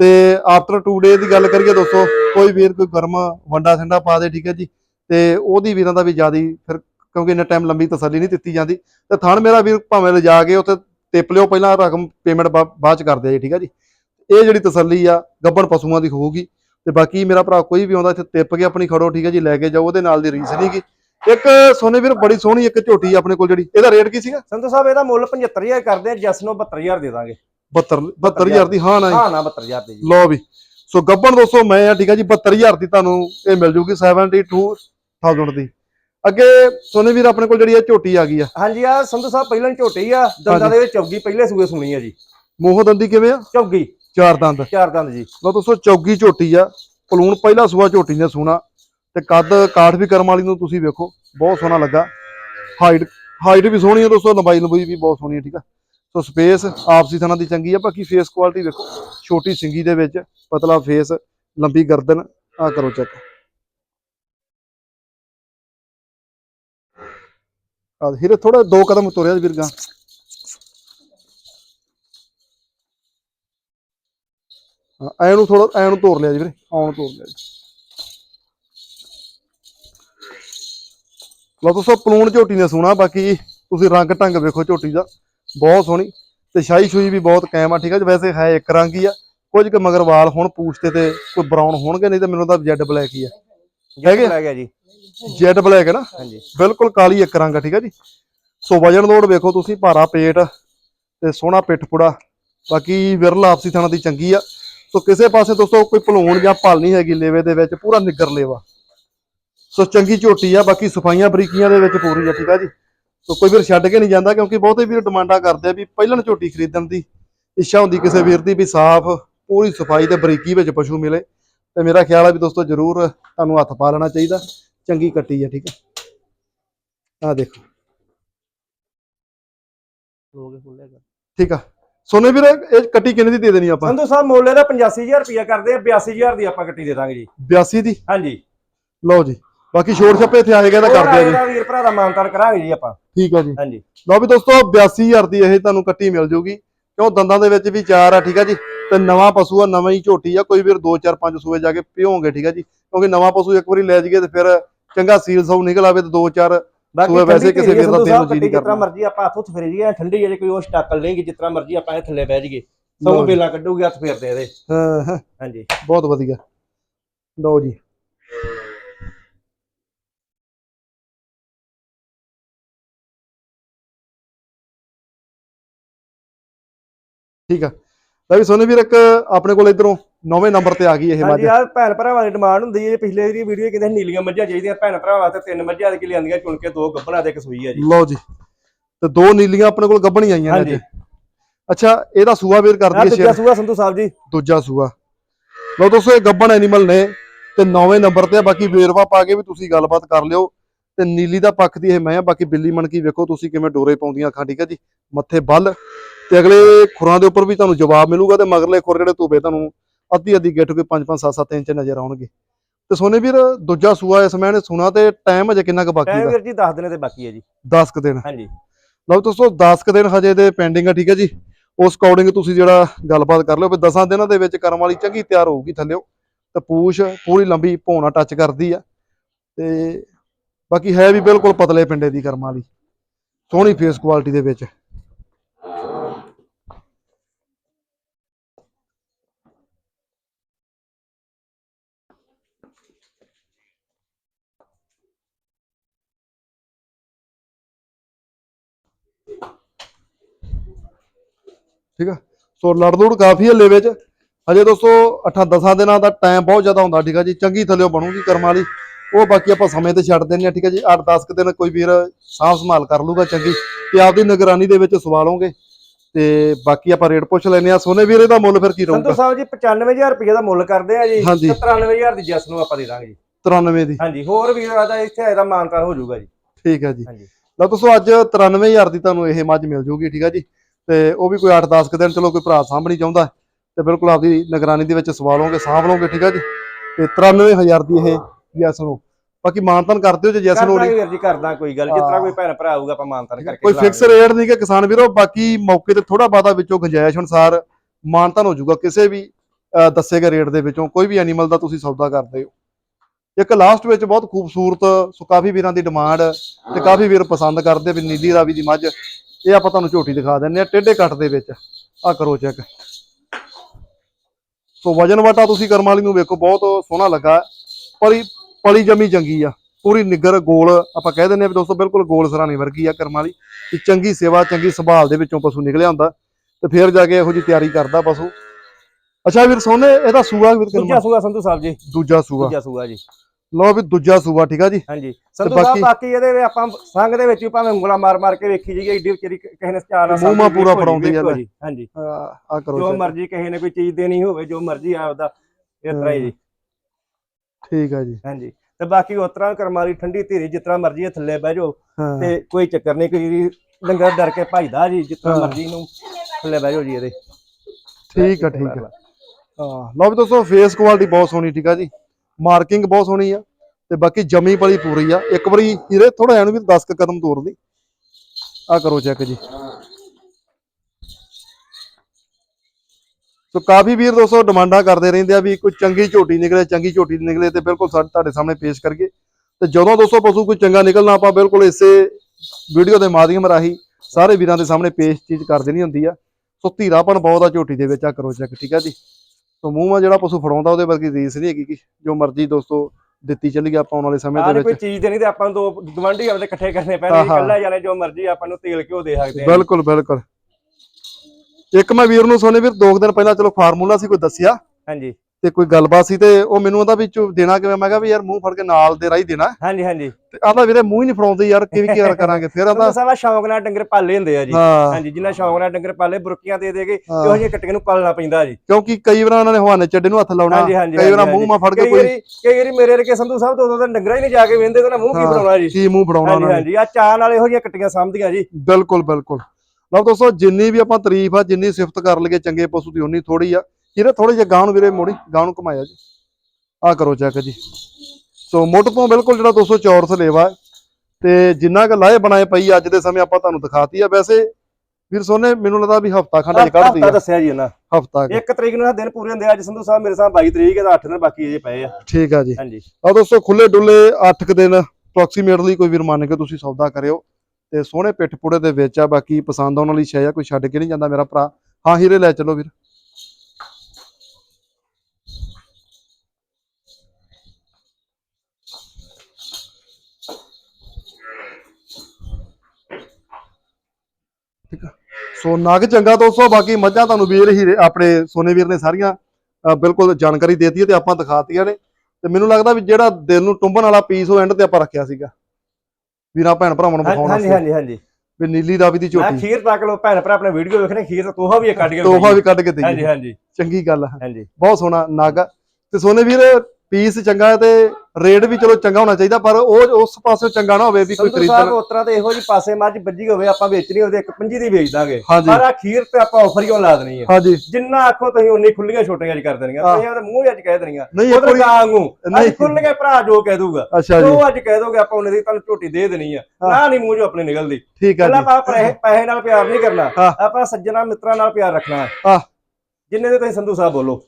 ਤੇ ਆਫਟਰ 2 ਡੇ ਦੀ ਗੱਲ ਕਰੀਏ ਦੋਸਤੋ ਕੋਈ ਵੀਰ ਕੋਈ ਗਰਮ ਵੰਡਾ ਸੰਡਾ ਪਾ ਦੇ ਠੀਕ ਹੈ ਜੀ? ਤੇ ਉਹਦੀ ਵੀਰਾਂ ਦਾ ਵੀ ਜਿਆਦੀ ਫਿਰ ਕਿਉਂਕਿ ਇੰਨਾ ਟਾਈਮ ਲੰਬੀ ਤਸੱਲੀ ਨਹੀਂ ਦਿੱਤੀ ਜਾਂਦੀ। ਤੇ ਥਣ ਮੇਰਾ ਵੀਰ ਭਾਵੇਂ ਲਿਜਾ ਕੇ ਉੱਥੇ ਟਿਪ ਲਿਓ ਪਹਿਲਾਂ ਰਕਮ ਪੇਮੈਂਟ ਬਾਅਦ ਚ ਕਰਦੇ ਆ ਜੀ ਠੀਕ ਆ ਜੀ। ਇਹ ਜਿਹੜੀ ਤਸੱਲੀ ਆ ਗੱਬਣ ਪਸ਼ੂਆਂ ਦੀ ਹੋਊਗੀ। ਤੇ ਬਾਕੀ ਮੇਰਾ ਭਰਾ ਕੋਈ ਵੀ ਆਉਂਦਾ ਇੱਥੇ ਟਿਪ ਕੇ ਆਪਣੀ ਖੜੋ ਠੀਕ ਹੈ ਜੀ ਲੈ ਕੇ ਜਾਓ ਉਹਦੇ ਨਾਲ ਦੀ ਰੀਸ ਨਹੀਂਗੀ ਇੱਕ ਸੋਨੇ ਵੀਰ ਬੜੀ ਸੋਹਣੀ ਇੱਕ ਝੋਟੀ ਆਪਣੇ ਕੋਲ ਜਿਹੜੀ ਇਹਦਾ ਰੇਟ ਕੀ ਸੀਗਾ? ਸੰਧੂ ਸਾਹਿਬ ਇਹਦਾ ਮੁੱਲ 75000 ਕਰਦੇ ਆ ਜਸ ਨੂੰ 72000 ਦੇ ਦਾਂਗੇ। 72 72000 ਦੀ ਹਾਂ ਨਾ ਹਾਂ ਨਾ 72000 ਦੇ ਲਓ ਵੀ। ਸੋ ਗੱਬਣ ਦੋਸਤੋ ਮੈਂ ਆ ਠੀਕ ਆ ਜੀ 72000 ਦੀ ਤੁਹਾਨੂੰ ਇਹ ਮਿਲ ਜੂਗੀ 72000 ਦੀ। ਅੱਗੇ ਸੋਨੇ ਵੀਰ ਆਪਣੇ ਕੋਲ ਜਿਹੜੀ ਇਹ ਝੋਟੀ ਆ ਗਈ ਆ। ਹਾਂਜੀ ਆ ਸੰਧੂ ਸਾਹਿਬ ਪਹਿਲਾਂ ਹੀ ਝੋਟੀ ਆ। ਦੰਦਾਂ ਦੇ ਵਿੱਚ ਚੌਗੀ ਪਹਿਲੇ ਸੂਏ ਸੁਣੀ ਆ ਜੀ। ਮੋਹ ਦੰਦੀ ਕਿਵੇਂ ਆ? ਚੌਗੀ। ਚਾਰ ਦੰਦ। ਚਾਰ ਦੰਦ ਜੀ। ਲਓ ਦੋਸਤੋ ਚੌਗੀ ਝੋਟੀ ਆ। ਪਲੂਣ ਪਹਿਲਾ ਸੂਆ ਝੋਟੀ ਨੇ ਸੋਨਾ ਤੇ ਕੱਦ ਕਾਠ ਵੀ ਕਰਮ ਵਾਲੀ ਨੂੰ ਤੁਸੀਂ ਵੇਖੋ ਬਹੁਤ ਸੋਹਣਾ ਲੱਗਾ। ਹਾਈਟ ਹਾਈਟ ਵੀ ਸੋਹਣੀ ਆ ਦੋਸਤੋ ਲੰਬਾਈ ਲੰਬਾਈ ਵੀ ਬਹੁਤ ਸੋਹਣੀ ਆ ਠੀਕ ਆ। ਸੋ ਸਪੇਸ ਆਪਸੀ ਥਣਾ ਦੀ ਚੰਗੀ ਆ। ਬਾਕੀ ਫੇਸ ਕੁਆਲਿਟੀ ਵੇਖੋ ਛੋਟੀ ਸਿੰਗੀ ਦੇ ਵਿੱਚ ਪਤਲਾ ਫੇਸ ਲੰਬੀ ਗਰਦਨ ਆ ਕਰੋ ਚੈੱਕ ਆ ਹੀਰੇ ਥੋੜਾ ਦੋ ਕਦਮ ਤੁਰਿਆ ਜੀ ਵੀਰਗਾ। ਹਾਂ ਐ ਨੂੰ ਥੋੜਾ ਐ ਨੂੰ ਤੋੜ ਲਿਆ ਜੀ ਵੀਰੇ, ਆਉਣ ਤੋੜ ਲਿਆ ਜੀ। ਲਓ ਦੋਸਤੋ, ਪਲੂਣ ਝੋਟੀ ਨੇ ਸੋਹਣਾ, ਬਾਕੀ ਤੁਸੀਂ ਰੰਗ ਢੰਗ ਵੇਖੋ ਝੋਟੀ ਦਾ, ਬਹੁਤ ਸੋਹਣੀ ਤੇ ਸ਼ਾਹੀ ਸ਼ੂਈ ਵੀ ਬਹੁਤ ਕਾਇਮ ਆ, ਠੀਕ ਆ ਜੀ? ਵੈਸੇ ਹੈ ਇੱਕ ਰੰਗ ਹੀ ਆ, ਕੁਝ ਕੁ ਮਗਰ ਵਾਲ ਹੁਣ ਪੂਛ ਤੇ ਤੇ ਕੋਈ ਬਰਾਊਨ ਹੋਣਗੇ, ਨਹੀਂ ਤਾਂ ਮੈਨੂੰ ਤਾਂ ਜੈਡ ਬਲੈਕ ਹੀ ਆ। ਹੈਗੇ? ਲੈ ਗਿਆ ਜੀ। ਜੈਡ ਬਲੈਕ ਹੈ ਨਾ? ਹਾਂਜੀ। ਬਿਲਕੁਲ ਕਾਲੀ ਇੱਕ ਰੰਗ ਠੀਕ ਆ ਜੀ। ਸੋ ਵਜਨ ਲੋਡ ਵੇਖੋ ਤੁਸੀਂ ਭਾਰਾ ਪੇਟ ਤੇ ਸੋਹਣਾ ਪਿੱਠ ਪੁੜਾ। ਬਾਕੀ ਵਿਰਲ ਆਪਸੀ ਥਾਣਾ ਦੀ ਚੰਗੀ ਆ। ਸੋ ਕਿਸੇ ਪਾਸੇ ਦੋਸਤੋ ਕੋਈ ਭਲੂਣ ਜਾਂ ਭਲ ਨਹੀਂ ਹੈਗੀ ਲੇਵੇ ਦੇ ਵਿੱਚ ਪੂਰਾ ਨਿੱਗਰ ਲੇਵਾ। ਸੋ ਚੰਗੀ ਝੋਟੀ ਆ ਬਾਕੀ ਸਫਾਈਆਂ ਬਰੀਕੀਆਂ ਦੇ ਵਿੱਚ ਪੂਰੀ ਆ ਠੀਕ ਆ ਜੀ। ਸੋ ਕੋਈ ਵੀਰ ਛੱਡ ਕੇ ਨਹੀਂ ਜਾਂਦਾ ਕਿਉਂਕਿ ਬਹੁਤੇ ਵੀਰ ਡਿਮਾਂਡਾਂ ਕਰਦੇ ਆ ਵੀ ਪਹਿਲਾਂ ਝੋਟੀ ਖਰੀਦਣ ਦੀ ਇੱਛਾ ਹੁੰਦੀ ਕਿਸੇ ਵੀਰ ਦੀ ਵੀ ਸਾਫ਼ ਪੂਰੀ ਸਫ਼ਾਈ ਤੇ ਬਰੀਕੀ ਵਿੱਚ ਪਸ਼ੂ ਮਿਲੇ। ਤੇ ਮੇਰਾ ਖਿਆਲ ਆ ਵੀ ਦੋਸਤੋ ਜ਼ਰੂਰ ਤੁਹਾਨੂੰ ਹੱਥ ਪਾ ਲੈਣਾ ਚਾਹੀਦਾ। ਚੰਗੀ ਕੱਟੀ ਆ ਠੀਕ ਆ? ਆ ਦੇਖੋ। ਲੋਗੇ ਠੀਕ ਆ। ਸੋਨੇ ਵੀਰ ਇਹ ਕੱਟੀ ਕਿੰਨੇ ਦੀ ਦੇ ਦੇਣੀ ਆਪਾਂ? ਸੰਧੂ ਸਾਹਿਬ ਮੁੱਲ ਇਹਦਾ 85000 ਰੁਪਇਆ ਕਰਦੇ ਆ 82000 ਦੀ ਆਪਾਂ ਕੱਟੀ ਦੇ ਦਾਂਗੇ ਜੀ। 82 ਦੀ? ਹਾਂਜੀ। ਲਓ ਜੀ। ਬਾਕੀ ਛੋੜ ਛੱਪੇ ਇੱਥੇ ਆਏਗਾ ਤਾਂ ਕਰ ਦਿਆ ਜੀ। ਵੀਰ ਭਰਾ ਦਾ ਮਾਨਤਾਨ ਕਰਾਂਗੇ ਜੀ ਆਪਾਂ। ਠੀਕ ਆ ਜੀ। ਹਾਂਜੀ। ਲਓ ਵੀ ਦੋਸਤੋ 82000 ਦੀ ਇਹ ਤੁਹਾਨੂੰ ਕੱਟੀ ਮਿਲ ਜੂਗੀ। ਕਿਉਂ ਦੰਦਾਂ ਦੇ ਵਿੱਚ ਵੀ ਚਾਰ ਆ ਠੀਕ ਆ ਜੀ। ਤੇ ਨਵਾਂ ਪਸ਼ੂ ਆ ਨਵਾਂ ਹੀ ਝੋਟੀ ਆ ਕੋਈ ਵੀਰ 2 4 5 ਸੂਏ ਜਾ ਕੇ ਪਿਓਗੇ ਠੀਕ ਆ ਜੀ? ਕਿਉਂਕਿ ਨਵਾਂ ਪਸ਼ੂ ਇੱਕ ਵਾਰੀ ਲੈ ਜੀਏ ਤੇ ਫਿਰ ਚੰਗਾ ਸੀਲ ਸੌ ਨਿਕਲ ਆਵੇ ਤੇ 2 4 ਬਾਕੀ ਵੈਸੇ ਕਿਸੇ ਵੀਰ ਦਾ ਦਿਲ ਜੀ ਨਹੀਂ ਕਰਨਾ। ਮਰਜ਼ੀ ਆਪਾਂ ਹੱਥ ਉੱਤ ਫੇਰੇ ਜੀਏ ਠੰਡੀ ਜਿਹੜੇ ਕੋਈ ਉਹ ਸਟਾਕਲ ਲੈਂਗੇ ਜਿਸ ਤਰ੍ਹਾਂ ਮਰਜ਼ੀ ਆਪਾਂ ਇਹ ਥੱਲੇ ਬਹਿ ਜੀਏ। ਬੇਲਾ ਕੱਢੂਗੇ ਹੱਥ ਫੇਰਦੇ ਇਹਦੇ। ਹਾਂ। ਹਾਂਜੀ। ਬਹੁਤ ਵਧੀਆ। ਲਓ ਜੀ। ਠੀਕ ਆ। ਲੈ ਵੀ ਸੋਨੇ ਵੀਰ ਇੱਕ ਆਪਣੇ ਕੋਲ ਇਧਰੋਂ ਨੌਵੇਂ ਨੰਬਰ ਤੇ ਆ ਗਈ ਇਹ ਮੱਝ। ਹਾਂਜੀ ਆ ਭੈਣ ਭਰਾਵਾਂ ਦੀ ਡਿਮਾਂਡ ਹੁੰਦੀ ਹੈ। ਪਿਛਲੇ ਦੀ ਵੀਡੀਓ ਕਹਿੰਦੇ ਨੀਲੀਆਂ ਮੱਝਾਂ ਚਾਹੀਦੀਆਂ ਭੈਣ ਭਰਾਵਾਂ ਵਾਸਤੇ ਤਿੰਨ ਮੱਝਾਂ ਦੇ ਕਿ ਲਿਆਂਦੀਆਂ ਚੁਣ ਕੇ ਦੋ ਗੱਭਣਾ ਤੇ ਇੱਕ ਸੂਈ ਆ ਜੀ। ਲਓ ਜੀ ਤੇ ਦੋ ਨੀਲੀਆਂ ਆਪਣੇ ਕੋਲ ਗੱਭਣੀਆਂ ਆਈਆਂ ਨੇ ਅੱਜ। ਅੱਛਾ ਇਹਦਾ ਸੂਆ ਵੀਰ ਕਰ ਦਈਏ ਦੂਜਾ ਸੂਆ ਸੰਧੂ ਸਾਹਿਬ ਜੀ। ਦੂਜਾ ਸੂਆ। ਲਓ ਦੋਸਤੋ ਇਹ ਗੱਭਣ ਐਨੀਮਲ ਨੇ ਤੇ ਨੌਵੇਂ ਨੰਬਰ ਤੇ ਆ। ਬਾਕੀ ਵੇਰਵਾ ਪਾ ਕੇ ਵੀ ਤੁਸੀਂ ਗੱਲਬਾਤ ਕਰ ਲਿਓ। ਤੇ ਨੀਲੀ ਦਾ ਪੱਖ ਦੀ ਇਹ ਮੈਂ ਆ ਬਾਕੀ ਬਿੱਲੀ ਮਣਕੀ ਵੇਖੋ ਤੁਸੀਂ ਕਿਵੇਂ ਡੋਰੇ ਪਾਉਂਦੀਆਂ ਅੱਖਾਂ ਠੀਕ ਹੈ ਜੀ? ਮੱਥੇ ਬੱਲ। ਤੇ ਅਗਲੇ ਖੁਰਾਂ ਦੇ ਉੱਪਰ ਵੀ ਤੁਹਾਨੂੰ ਜਵਾਬ ਮਿਲੂਗਾ ਤੇ ਮਗਰਲੇ ਖੁਰ ਜਿਹੜੇ ਧੂਬੇ ਤੁਹਾਨੂੰ ਅੱਧੀ ਅੱਧੀ ਗਿੱਟ ਕੋਈ 5 5 7 7 ਇੰਚ ਨਜ਼ਰ ਆਉਣਗੇ। ਤੇ ਸੋਨੇ ਵੀਰ ਦੂਜਾ ਸੂਆ ਇਸ ਮੈਨੇ ਸੁਣਾ ਤੇ ਟਾਈਮ ਅਜੇ ਕਿੰਨਾ ਕੁ ਬਾਕੀ ਟਾਈਮ ਦਾ ਵੀਰ ਜੀ 10 ਦਿਨਾਂ ਦੇ ਬਾਕੀ ਹੈ ਜੀ। 10 ਕੁ ਦਿਨ। ਹਾਂਜੀ। ਲਓ ਦੋਸਤੋ 10 ਕੁ ਦਿਨ ਹਜੇ ਦੇ ਪੈਂਡਿੰਗ ਆ ਠੀਕ ਹੈ ਜੀ। ਉਸ ਅਕੋਰਡਿੰਗ ਤੁਸੀਂ ਜਿਹੜਾ ਗੱਲਬਾਤ ਕਰ ਲਿਓ ਵੀ 10 ਦਿਨਾਂ ਦੇ ਵਿੱਚ ਕਰਮ ਵਾਲੀ ਚੰਗੀ ਤਿਆਰ ਹੋਊਗੀ ਥੱਲਿਓ। ਤੇ ਪੂਛ ਪੂਰੀ ਲੰਬੀ ਭੌਣਾ ਟੱਚ ਕਰਦੀ ਆ। ਤੇ ਬਾਕੀ ਹੈ ਵੀ ਬਿਲਕੁਲ ਪਤਲੇ ਪਿੰਡੇ ਦੀ ਕਰਮ ਵਾਲੀ। ਸੋਹਣੀ ਫੇਸ ਕੁਆਲਿਟੀ ਦੇ ਵਿੱਚ। ਠੀਕ ਆ? ਸੋ ਲੜ ਲੁੜ ਕਾਫੀ ਹੱਲੇ ਵਿੱਚ ਹਜੇ ਦੋਸਤੋ 8-10 ਦਿਨਾਂ ਦਾ ਟਾਈਮ ਬਹੁਤ ਜ਼ਿਆਦਾ ਹੁੰਦਾ ਠੀਕ ਆ ਜੀ? ਚੰਗੀ ਥੱਲਿਓ ਬਣੂਗੀ ਕਰਮ ਵਾਲੀ। ਉਹ ਬਾਕੀ ਆਪਾਂ ਸਮੇਂ ਤੇ ਛੱਡ ਦਿੰਦੇ ਆ ਠੀਕ ਆ ਜੀ? 8-10 ਕੁ ਦਿਨ ਕੋਈ ਵੀਰ ਸਾਂਭ ਸੰਭਾਲ ਕਰ ਲੂਗਾ ਚੰਗੀ। ਤੇ ਆਪਦੀ ਨਿਗਰਾਨੀ ਦੇ ਵਿੱਚ ਸਵਾਲੋਗੇ ਤੇ ਬਾਕੀ ਆਪਾਂ ਰੇਟ ਪੁੱਛ ਲੈਨੇ ਆ। ਸੋਨੇ ਵੀਰੇ ਦਾ ਮੁੱਲ ਫਿਰ ਕੀ ਰਹੂਗਾ? ਸਾਹਿਬ ਜੀ 95000 ਰੁਪਏ ਦਾ ਮੁੱਲ ਕਰਦੇ ਆ ਜੀ। ਹਾਂਜੀ। 97000 ਦੀ ਜਸ ਨੂੰ ਆਪਾਂ ਦੇ ਦਾਂਗੇ ਜੀ। 93 ਦੀ। ਹਾਂਜੀ ਹੋਰ ਵੀਰਾਂ ਦਾ ਇੱਥੇ ਇਹਦਾ ਮਾਨਤਾਨ ਹੋ ਜਾਊਗਾ ਜੀ। ਠੀਕ ਹੈ ਜੀ। ਹਾਂਜੀ। ਲਓ ਦੋਸਤੋ ਅੱਜ 93000 ਦੀ ਤੁਹਾਨੂੰ ਇਹ ਮੱਝ ਮਿਲ ਜੂਗੀ ਠੀਕ ਹੈ ਜੀ? ਤੇ ਉਹ ਵੀ ਕੋਈ 8-10 ਕੁ ਦਿਨ ਚਲੋ ਕੋਈ ਭਰਾ ਸਾਂਭਣੀ ਚਾਹੁੰਦਾ। ਤੇ ਬਿਲਕੁਲ ਆਪਦੀ ਨਿਗਰਾਨੀ ਦੇ ਵਿੱਚ ਸਵਾ ਲਓਗੇ ਸਾਂਭ ਲਓਗੇ ਠੀਕ ਹੈ ਜੀ? ਤੇ 93000 ਦੀ ਇਹ ਜੈਸ ਨੂੰ। ਬਾਕੀ ਮਾਨਤਨ ਕਰ ਦਿਓ ਜੇ ਜੈਸ ਨੂੰ ਕਰਦਾ ਜੀ ਕਰਦਾ ਕੋਈ ਗੱਲ ਜਿਸ ਤਰ੍ਹਾਂ ਕੋਈ ਭੈਣ ਭਰਾ ਆਊਗਾ ਆਪਾਂ ਮਾਨਤਾਨ ਕਰਕੇ ਕੋਈ। ਫਿਕਸ ਰੇਟ ਨਹੀਂ ਕਿ ਕਿਸਾਨ ਵੀਰੋ ਬਾਕੀ ਮੌਕੇ ਤੇ ਥੋੜਾ ਬਾਤਾ ਵਿੱਚੋਂ ਗੁੰਜਾਇਸ਼ ਅਨੁਸਾਰ ਮਾਨਤਨ ਹੋ ਜਾਊਗਾ। ਕਿਸੇ ਵੀ ਦੱਸੇ ਗਏ ਰੇਟ ਦੇ ਵਿੱਚੋਂ ਕੋਈ ਵੀ ਐਨੀਮਲ ਦਾ ਤੁਸੀਂ ਸੌਦਾ ਕਰਦੇ ਹੋ। ਇੱਕ ਲਾਸਟ ਵਿੱਚ ਬਹੁਤ ਖੂਬਸੂਰਤ ਸੋ ਕਾਫੀ ਵੀਰਾਂ ਦੀ ਡਿਮਾਂਡ ਤੇ ਕਾਫੀ ਵੀਰ ਪਸੰਦ ਕਰਦੇ ਵੀ ਨੀਲੀ ਰਾਵੀ ਦੀ ਮੱਝ। ਇਹ ਆਪਾਂ ਤੁਹਾਨੂੰ ਝੋਟੀ ਦਿਖਾ ਦਿੰਨੇ ਆ ਟੇਢੇ ਕੱਟ ਦੇ ਵਿੱਚ। ਆ ਕਰੋ ਚੈੱਕ ਸੋ ਵਜਨ ਵਾਟਾ ਤੁਸੀਂ ਕਰਮ ਵਾਲੀ ਨੂੰ ਵੇਖੋ ਬਹੁਤ ਸੋਹਣਾ ਲੱਗਾ। ਪਲੀ ਪਲੀ ਜਮੀ ਚੰਗੀ ਆ। ਪੂਰੀ ਨਿੱਗਰ ਗੋਲ ਆਪਾਂ ਕਹਿ ਦਿੰਨੇ ਆ ਵੀ ਦੋਸਤੋ ਬਿਲਕੁਲ ਗੋਲ ਸਰਾਣੀ ਵਰਗੀ ਆ ਕਰਮ ਵਾਲੀ। ਕਿ ਚੰਗੀ ਸੇਵਾ ਚੰਗੀ ਸੰਭਾਲ ਦੇ ਵਿੱਚੋਂ ਪਸ਼ੂ ਨਿਕਲਿਆ ਹੁੰਦਾ। ਤੇ ਫਿਰ ਜਾ ਕੇ ਇਹੋ ਜੀ ਤਿਆਰੀ ਕਰਦਾ ਪਸ਼ੂ। ਅੱਛਾ ਵੀਰ ਸੋਨੇ ਇਹਦਾ ਸੂਆ ਵੀਰ ਦੂਜਾ ਕਿੰਨਾ ਸੂਆ ਸੰਧੂ ਸਾਹਿਬ ਜੀ। ਦੂਜਾ ਸੂਆ। ਦੂਜਾ ਸੂਆ ਜੀ। ਲਓ ਵੀ ਦੂਜਾ ਸੂਆ ਠੀਕ ਆ ਜੀ? ਹਾਂਜੀ। ਸੰਧੂ ਬਾਕੀ- ਸਾਹਿਬ ਬਾਕੀ ਇਹਦੇ ਵਿੱਚ ਆਪਾਂ ਸੰਗ ਦੇ ਵਿੱਚ ਵੀ ਭਾਵੇਂ ਉਂਗਲਾਂ ਮਾਰ ਮਾਰ ਕੇ ਵੇਖੀ ਜਾਈਏ ਏਡੀ ਵਿਚਾਰੀ ਕਿਸੇ ਨੇ ਚਾਰ ਨਾਲ ਮੂੰਹ ਮਾਂ ਪੂਰਾ ਜੀ, ਫੜਾਉਂਦੀ ਆ ਲੈ। ਜੀ ਹਾਂਜੀ। ਆ ਕਰੋ ਜੋ। ਮਰਜ਼ੀ ਕਿਸੇ ਨੇ ਕੋਈ ਚੀਜ਼ ਦੇਣੀ ਹੋਵੇ ਜੋ ਮਰਜ਼ੀ ਆਪਦਾ ਇਸ ਤਰ੍ਹਾਂ ਹੀ ਜੀ। ਠੀਕ ਆ ਜੀ। ਹਾਂਜੀ। ਤੇ ਬਾਕੀ ਉਸ ਤਰ੍ਹਾਂ ਕਰਮਾਲੀ ਠੰਡੀ ਧੀਰੀ ਜਿਸ ਤਰ੍ਹਾਂ ਮਰਜ਼ੀ ਥੱਲੇ ਬਹਿ ਜਾਓ ਤੇ ਕੋਈ ਚੱਕਰ ਨਹੀਂ ਕੋਈ ਡੰਗਰ ਡਰ ਕੇ ਭਜਦਾ ਜੀ ਜਿਸ ਤਰ੍ਹਾਂ। ਮਰਜ਼ੀ ਨੂੰ ਥੱਲੇ ਬਹਿ ਜਾਓ ਜੀ ਇਹਦੇ। ਠੀਕ ਆ ਠੀਕ ਆ। ਹਾਂ ਲਓ ਵੀ ਦੋਸਤੋ ਫੇਸ ਕੁਆਲਿਟੀ ਬਹੁਤ ਸੋਹਣੀ ਠੀਕ ਆ ਜੀ। ਮਾਰਕਿੰਗ ਬਹੁਤ ਸੋਹਣੀ ਆ ਤੇ ਬਾਕੀ ਜਮੀ ਪਲੀ ਪੂਰੀ ਆ। ਇੱਕ ਵਾਰੀ ਹੀਰੇ ਥੋੜਾ ਇਹਨੂੰ ਵੀ 10 ਕੁ ਕਦਮ ਤੋਰ ਦੀ ਆ ਕਰੋ ਚੈੱਕ ਜੀ। ਸੋ ਕਾਫੀ ਵੀਰ ਦੋਸਤੋ ਡਿਮਾਂਡਾਂ ਕਰਦੇ ਰਹਿੰਦੇ ਆ ਵੀ ਕੋਈ ਚੰਗੀ ਝੋਟੀ ਨਿਕਲੇ, ਚੰਗੀ ਝੋਟੀ ਨਿਕਲੇ ਤੇ ਬਿਲਕੁਲ ਤੁਹਾਡੇ ਸਾਹਮਣੇ ਪੇਸ਼ ਕਰਕੇ ਤੇ ਜਦੋਂ ਦੋਸਤੋ ਪਸ਼ੂ ਕੋਈ ਚੰਗਾ ਨਿਕਲਣਾ, ਆਪਾਂ ਬਿਲਕੁਲ ਇਸੇ ਵੀਡੀਓ ਦੇ ਮਾਧਿਅਮ ਰਾਹੀਂ ਸਾਰੇ ਵੀਰਾਂ ਦੇ ਸਾਹਮਣੇ ਪੇਸ਼ ਚੀਜ਼ ਕਰ ਦੇਣੀ ਹੁੰਦੀ ਆ। ਸੋ ਧੀਰਾਪਨ ਬਹੁਤ ਆ ਝੋਟੀ ਦੇ ਵਿੱਚ ਆ ਕਰੋ ਚੈੱਕ ਠੀਕ ਆ ਜੀ? ਸੋ ਮੂੰਹ ਮਾ ਜਿਹੜਾ ਪਸ਼ੂ ਫੜਾਉਂਦਾ ਉਹਦੇ ਵਰਗੀ ਰੀਸ ਨਹੀਂ ਹੈਗੀ ਕਿ ਜੋ ਮਰਜ਼ੀ ਦੋਸਤੋ ਦਿੱਤੀ ਚੱਲੀ ਆਪਾਂ ਆਉਣ ਵਾਲੇ ਸਮੇਂ ਦੇ ਕੋਈ ਵਿੱਚ। ਚੀਜ਼ ਦੇਣੀ ਤੇ ਆਪਾਂ ਨੂੰ ਦੋ ਗਵੰਡੀ ਆਪਦੇ ਇਕੱਠੇ ਕਰਨੇ ਪੈਣੇ ਹਾਂ, ਹਾਂ। ਇਕੱਲਾ ਜਾਣੇ ਜੋ ਮਰਜ਼ੀ ਆਪਾਂ ਨੂੰ ਤੇਲ ਘਿਓ ਦੇ ਸਕਦੇ ਆ। ਬਿਲਕੁਲ ਬਿਲਕੁਲ। ਇੱਕ ਮੈਂ ਵੀਰ ਨੂੰ ਸੋਨੇ ਵੀਰ ਦੋ ਦਿਨ ਪਹਿਲਾਂ ਚਲੋ ਫਾਰਮੂਲਾ ਸੀ ਕੋਈ ਦੱਸਿਆ? ਹਾਂਜੀ। ਤੇ ਕੋਈ ਗੱਲਬਾਤ ਸੀ ਤੇ ਉਹ ਮੈਨੂੰ ਉਹਦਾ ਵਿੱਚ ਦੇਣਾ ਕਿਵੇਂ? ਮੈਂ ਕਿਹਾ ਵੀ ਯਾਰ ਮੂੰਹ ਫੜ ਕੇ ਨਾਲ ਦੇ ਰਾਹੀਂ ਦੇਣਾ। ਹਾਂਜੀ ਹਾਂਜੀ। ਤੇ ਆਂਦਾ ਵੀਰੇ ਮੂੰਹ ਹੀ ਨਹੀਂ ਫੜਾਉਂਦੇ ਯਾਰ ਕਿਵੇਂ ਕੀ ਕਰਾਂਗੇ? ਫਿਰ ਆਂਦਾ ਸਾਹਿਬ ਸ਼ੌਂਕ ਨਾਲ ਡੰਗਰ ਪਾਲੇ ਹੁੰਦੇ ਆ ਜੀ। ਹਾਂ। ਹਾਂਜੀ ਜਿੰਨਾ ਸ਼ੌਂਕ ਨਾਲ ਡੰਗਰ ਪਾਲੇ ਬੁਰਕੀਆਂ ਦੇ ਦੇ ਕੇ ਹਾਂ। ਇਹੋ ਜਿਹੇ ਕੱਟੀਆਂ ਨੂੰ ਪਾਲਣਾ ਪੈਂਦਾ ਜੀ। ਕਿਉਂਕਿ ਕਈ ਵਾਰ ਉਹਨਾਂ ਨੇ ਹਵਾਨੇ ਚੱਡੇ ਨੂੰ ਹੱਥ ਲਾਉਣਾ ਹਾਂਜੀ ਹਾਂਜੀ ਕਈ ਵਾਰ ਹਾਂਜੀ, ਮੂੰਹ ਮਾ ਫੜ ਕੇ ਕਈ ਕੋਈ ਵਾਰੀ ਕਈ ਵਾਰੀ ਮੇਰੇ ਵਰਗੇ ਸੰਧੂ ਸਾਹਿਬ ਤੋਂ ਤਾਂ ਡੰਗਰਾਂ ਹੀ ਨਹੀਂ ਜਾ ਕੇ ਵੇਂਦੇ ਤਾਂ ਮੂੰਹ ਕੀ ਹਾਂ। ਬਣਾਉਣਾ ਜੀ। ਕੀ ਮੂੰਹ ਫੜਾਉਣਾ ਹਾਂਜੀ ਉਹਨਾਂ ਨੇ। ਹਾਂਜੀ ਆ ਚਾਹ ਨਾਲ ਇਹੋ ਜਿਹੀਆਂ ਕੱਟੀਆਂ ਸਾਂਭਦੀਆਂ ਜੀ। ਬਿਲਕੁਲ ਬਿਲਕੁਲ। ਲਓ ਦੋਸਤੋ ਜਿੰਨੀ ਵੀ ਆਪਾਂ ਤਾਰੀਫ ਆ ਜਿੰਨੀ ਸਿਫਤ ਕਰ ਲਈਏ ਚੰਗੇ ਪਸ਼ੂ ਦੀ ਉਨੀ ਥੋੜੀ ਆ। ਇਹਦੇ ਥੋੜੇ ਜਿਹਾ ਗਾਂ ਨੂੰ ਵੀਰੇ ਮੋੜੀ ਗਾਂ ਨੂੰ ਘੁਮਾਇਆ ਜੀ। ਆ ਕਰੋ ਚੈੱਕ ਜੀ। ਸੋ ਮੁੱਢ ਤੋਂ ਬਿਲਕੁਲ ਜਿਹੜਾ 200 ਚੌਰਸ ਲੇਵਾ ਹੈ। ਤੇ ਜਿੰਨਾ ਕੁ ਲਾਏ ਬਣਾਏ ਪਈ ਅੱਜ ਦੇ ਸਮੇਂ ਆਪਾਂ ਤੁਹਾਨੂੰ ਦਿਖਾਤੀ ਆ। ਵੈਸੇ ਵੀਰ ਸੋਨੇ ਮੈਨੂੰ ਲੱਗਦਾ ਵੀ ਹਫਤਾ ਖੰਡ ਚ ਕੱਢਦੀ ਹਫ਼ਤਾ ਆ। ਦੱਸਿਆ ਜੀ ਇਹਨਾਂ ਹਫਤਾ ਇੱਕ ਤਰੀਕ ਨੂੰ ਦਿਨ ਪੂਰੇ ਹੁੰਦੇ ਆ, ਅੱਜ ਸੰਧੂ ਸਾਹਿਬ ਮੇਰੇ ਸਾਹ 22 ਤਰੀਕ ਹੈ ਤਾਂ 8 ਦਿਨ ਬਾਕੀ ਅਜੇ ਪਏ ਆ। ਠੀਕ ਆ ਜੀ। ਹਾਂਜੀ। ਆ ਦੋਸਤੋ ਖੁੱਲੇ ਡੁੱਲੇ 8 ਕੁ ਦਿਨ ਅਪਰੋਕਸੀਮੇਟਲੀ ਕੋਈ ਵੀਰ ਮੰਨ ਕੇ ਤੁਸੀਂ ਸੌਦਾ ਕਰਿਓ। ਤੇ ਸੋਹਣੇ ਪਿੱਠ ਪੁੜੇ ਦੇ ਵਿੱਚ ਆ। ਬਾਕੀ ਪਸੰਦ ਆਉਣ ਵਾਲੀ ਸ਼ੈ ਆ ਕੋਈ ਛੱਡ ਕੇ ਨਹੀਂ ਜਾਂਦਾ ਮੇਰਾ ਭਰਾ। ਹਾਂ ਹੀਰੇ ਲੈ ਚੱਲੋ ਵੀਰ। ਠੀਕ ਆ। ਸੋ ਨਗ ਚੰਗਾ ਦੋਸਤੋ ਬਾਕੀ ਮੱਝਾਂ ਤੁਹਾਨੂੰ ਵੀਰ ਹੀਰੇ ਆਪਣੇ ਸੋਨੇ ਵੀਰ ਨੇ ਸਾਰੀਆਂ ਬਿਲਕੁਲ ਜਾਣਕਾਰੀ ਦੇਤੀ ਹੈ ਤੇ ਆਪਾਂ ਦਿਖਾਤੀਆਂ ਨੇ। ਤੇ ਮੈਨੂੰ ਲੱਗਦਾ ਵੀ ਜਿਹੜਾ ਦਿਲ ਨੂੰ ਟੁੰਬਣ ਵਾਲਾ ਪੀਸ ਉਹ ਐਂਡ ਤੇ ਆਪਾਂ ਰੱਖਿਆ ਸੀਗਾ। ਵੀਰਾਂ ਭੈਣ ਭਰਾਵਾਂ ਨੂੰ ਵਿਖਾਉਣ ਹਾਂਜੀ ਹਾਂਜੀ ਹਾਂਜੀ। ਵੀ ਨੀਲੀ ਰਾਵੀ ਦੀ ਝੋਟੀ। ਖੀਰ ਤੱਕ ਲੋ ਭੈਣ ਭਰਾ ਆਪਣੇ ਵੀਡੀਓ ਵੇਖਣੇ ਖੀਰ ਦਾ ਤੋਹਫਾ ਵੀ ਕੱਢ ਕੇ ਤੋਹਫਾ ਦਿਖਾਈਏ। ਵੀ ਕੱਢ ਕੇ ਹਾਂਜੀ ਦੇਈਏ। ਹਾਂਜੀ ਚੰਗੀ ਗੱਲ ਆ। ਹਾਂਜੀ। ਬਹੁਤ ਸੋਹਣਾ ਨਗ। ਤੇ ਸੋਨੇ ਵੀਰ ਪੀਸ ਚੰਗਾ ਹੈ ਤੇ ਰੇਟ ਵੀ ਚਲੋ ਚੰਗਾ ਹੋਣਾ ਚਾਹੀਦਾ ਪਰ ਉਹ ਉਸ ਪਾਸੇ ਚੰਗਾ ਨਾ ਹੋਵੇ ਵੀ ਕੋਈ ਸੰਧੂ ਸਾਹਿਬ ਖਰੀਦਣ ਉਤਰਾ ਤੇ ਇਹੋ ਜੀ ਪਾਸੇ ਮੱਝ ਵੱਜੀ ਹੋਵੇ ਆਪਾਂ ਵੇਚਣੀ ਉਹਦੇ ਇੱਕ ਪੰਜੀ ਦੀ ਵੇਚ ਦਾਂਗੇ। ਪਰ ਆ ਖੀਰ ਤੇ ਆਪਾਂ ਆਫਰ ਕਿਉਂ ਲਾ ਦੇਣੀ ਹੈ ਹਾਂਜੀ। ਜਿੰਨਾ ਆਖੋ ਤੁਸੀਂ ਉਨੀ ਖੁੱਲੀਆਂ ਛੋਟੀਆਂ ਅੱਜ ਕਰ ਦੇਣੀਆਂ ਹਾਂ। ਤੁਸੀਂ ਉਹਦੇ ਮੂੰਹ ਅੱਜ ਕਹਿ ਦੇਣੀਆਂ। ਗਾਂਗੂ ਅੱਜ ਨਹੀਂ। ਖੁੱਲ ਕੇ ਭਰਾ ਜੋ ਕਹਿ ਦੂਗਾ ਜੀ ਜੋ। ਅੱਜ ਕਹਿ ਦੋਗੇ ਆਪਾਂ ਉਹਨੇ ਦੀ ਤੁਹਾਨੂੰ ਝੋਟੀ ਦੇ ਦੇਣੀ ਆ। ਹਾਂ। ਨਾ ਨਹੀਂ ਮੂੰਹ 'ਚੋਂ ਆਪਣੇ ਨਿਕਲਦੀ। ਠੀਕ ਪਹਿਲਾਂ ਜੀ। ਆਪਾਂ ਪੈਸੇ ਨਾਲ ਪਿਆਰ ਨਹੀਂ ਕਰਨਾ। ਹਾਂ। ਆਪਾਂ ਸੱਜਣਾ ਮਿੱਤਰਾਂ ਨਾਲ ਪਿਆਰ ਰੱਖਣਾ। ਹਾਂ। ਜਿੰਨੇ ਦੇ ਤੁਸੀਂ ਸੰਧੂ ਸਾਹਿਬ ਬੋਲੋ।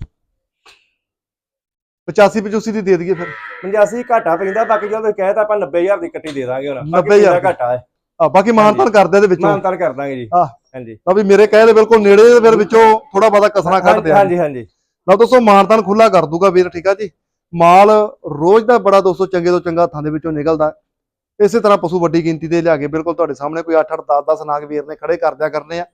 85 85 ਦੀ ਦੇ ਦਈਏ ਫਿਰ। 85 ਘਾਟਾ ਪੈਂਦਾ ਬਾਕੀ ਜਦੋਂ ਤੁਸੀਂ ਕਹਿ ਤਾਂ ਆਪਾਂ 90000 ਦੀ ਕੱਟੀ ਦੇ ਦਾਂਗੇ ਹੁਣ। ਬਾਕੀ 90,000 ਪੈਂਦਾ ਘਾਟਾ ਹੈ। ਆ ਬਾਕੀ ਮਾਨਤਾਨ ਕਰਦੇ ਦੇ ਵਿੱਚੋਂ। ਮਾਨਤਾਨ ਕਰ ਦਾਂਗੇ ਜੀ। ਹਾਂ। ਹਾਂਜੀ। ਤਾਂ ਵੀ ਮੇਰੇ ਕਹੇ ਦੇ ਬਿਲਕੁਲ ਨੇੜੇ ਦੇ ਫਿਰ ਵਿੱਚੋਂ ਥੋੜਾ ਬਹੁਤਾ ਕਸਣਾ ਕੱਢ ਦਿਆ ਹਾਂਜੀ ਹਾਂਜੀ। ਨਾ ਦੋਸਤੋ ਮਾਨਤਾਨ ਖੁੱਲਾ ਕਰ ਦੂਗਾ ਵੀਰ ਠੀਕ ਆ ਜੀ। ਮਾਲ ਰੋਜ਼ ਦਾ ਬੜਾ ਦੋਸਤੋ ਚੰਗੇ ਤੋਂ ਚੰਗਾ ਥਾਂ ਦੇ ਵਿੱਚੋਂ ਨਿਕਲਦਾ। ਇਸੇ ਤਰ੍ਹਾਂ ਪਸ਼ੂ ਵੱਡੀ ਗਿਣਤੀ ਦੇ ਲਿਆ ਕੇ ਬਿਲਕੁਲ ਤੁਹਾਡੇ ਸਾਹਮਣੇ ਕੋਈ 8 8 10 10 ਨਾਗ ਵੀਰ ਨੇ ਖੜੇ ਕਰ ਦਿਆ ਕਰਨੇ ਆ।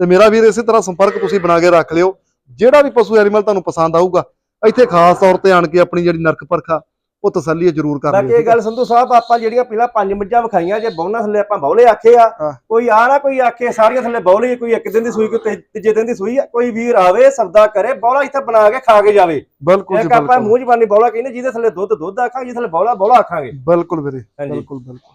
ਤੇ ਮੇਰਾ ਵੀਰ ਇਸੇ ਤਰ੍ਹਾਂ ਸੰਪਰਕ ਤੁਸੀਂ ਬਣਾ ਕੇ ਰੱਖ ਲਿਓ। ਜਿਹੜਾ ਵੀ ਪਸ਼ੂ ਐਨੀਮਲ ਤੁਹਾਨੂੰ ਪਸੰਦ ਆਊਗਾ ਇੱਥੇ ਖਾਸ ਤੌਰ ਤੇ ਆਣ ਕੇ ਆਪਣੀ ਜਿਹੜੀ ਨਰਕ ਪਰਖਾ ਉਹ ਤਸੱਲੀ ਜ਼ਰੂਰ ਕਰ ਬਾਕੀ ਲਿਓ ਇਹ ਗੱਲ ਸੰਧੂ ਸਾਹਿਬ ਆਪਾਂ ਜਿਹੜੀਆਂ ਪਹਿਲਾਂ ਪੰਜ ਮੱਝਾਂ ਵਿਖਾਈਆਂ ਜੇ ਬਹੁਣਾ ਥੱਲੇ ਆਪਾਂ ਬੌਲੇ ਆਖੇ ਆ। ਕੋਈ ਆ ਨਾ ਕੋਈ ਆਖੇ ਸਾਰੀਆਂ ਥੱਲੇ ਬੌਲੇ ਕੋਈ ਇੱਕ ਦਿਨ ਦੀ ਸੂਈ ਕੋਈ ਤੀਜੇ- ਦਿਨ ਦੀ ਸੂਈ ਆ ਕੋਈ ਵੀਰ ਆਵੇ ਸੌਦਾ ਕਰੇ ਬੌਲਾ ਇੱਥੇ ਬਣਾ ਕੇ ਖਾ ਕੇ ਜਾਵੇ। ਬਿਲਕੁਲ ਜੀ ਇੱਕ ਆਪਾਂ ਮੂੰਹ ਜ਼ਬਾਨੀ ਬੌਲਾ ਕਹਿੰਦੇ ਜਿਹਦੇ ਥੱਲੇ ਦੁੱਧ ਦੁੱਧ ਆਖਾਂਗੇ ਜਿਹਦੇ ਥੱਲੇ ਬੌਲਾ ਬੌਲਾ ਆਖਾਂਗੇ। ਬਿਲਕੁਲ ਵੀਰੇ ਬਿਲਕੁਲ ਬਿਲਕੁਲ।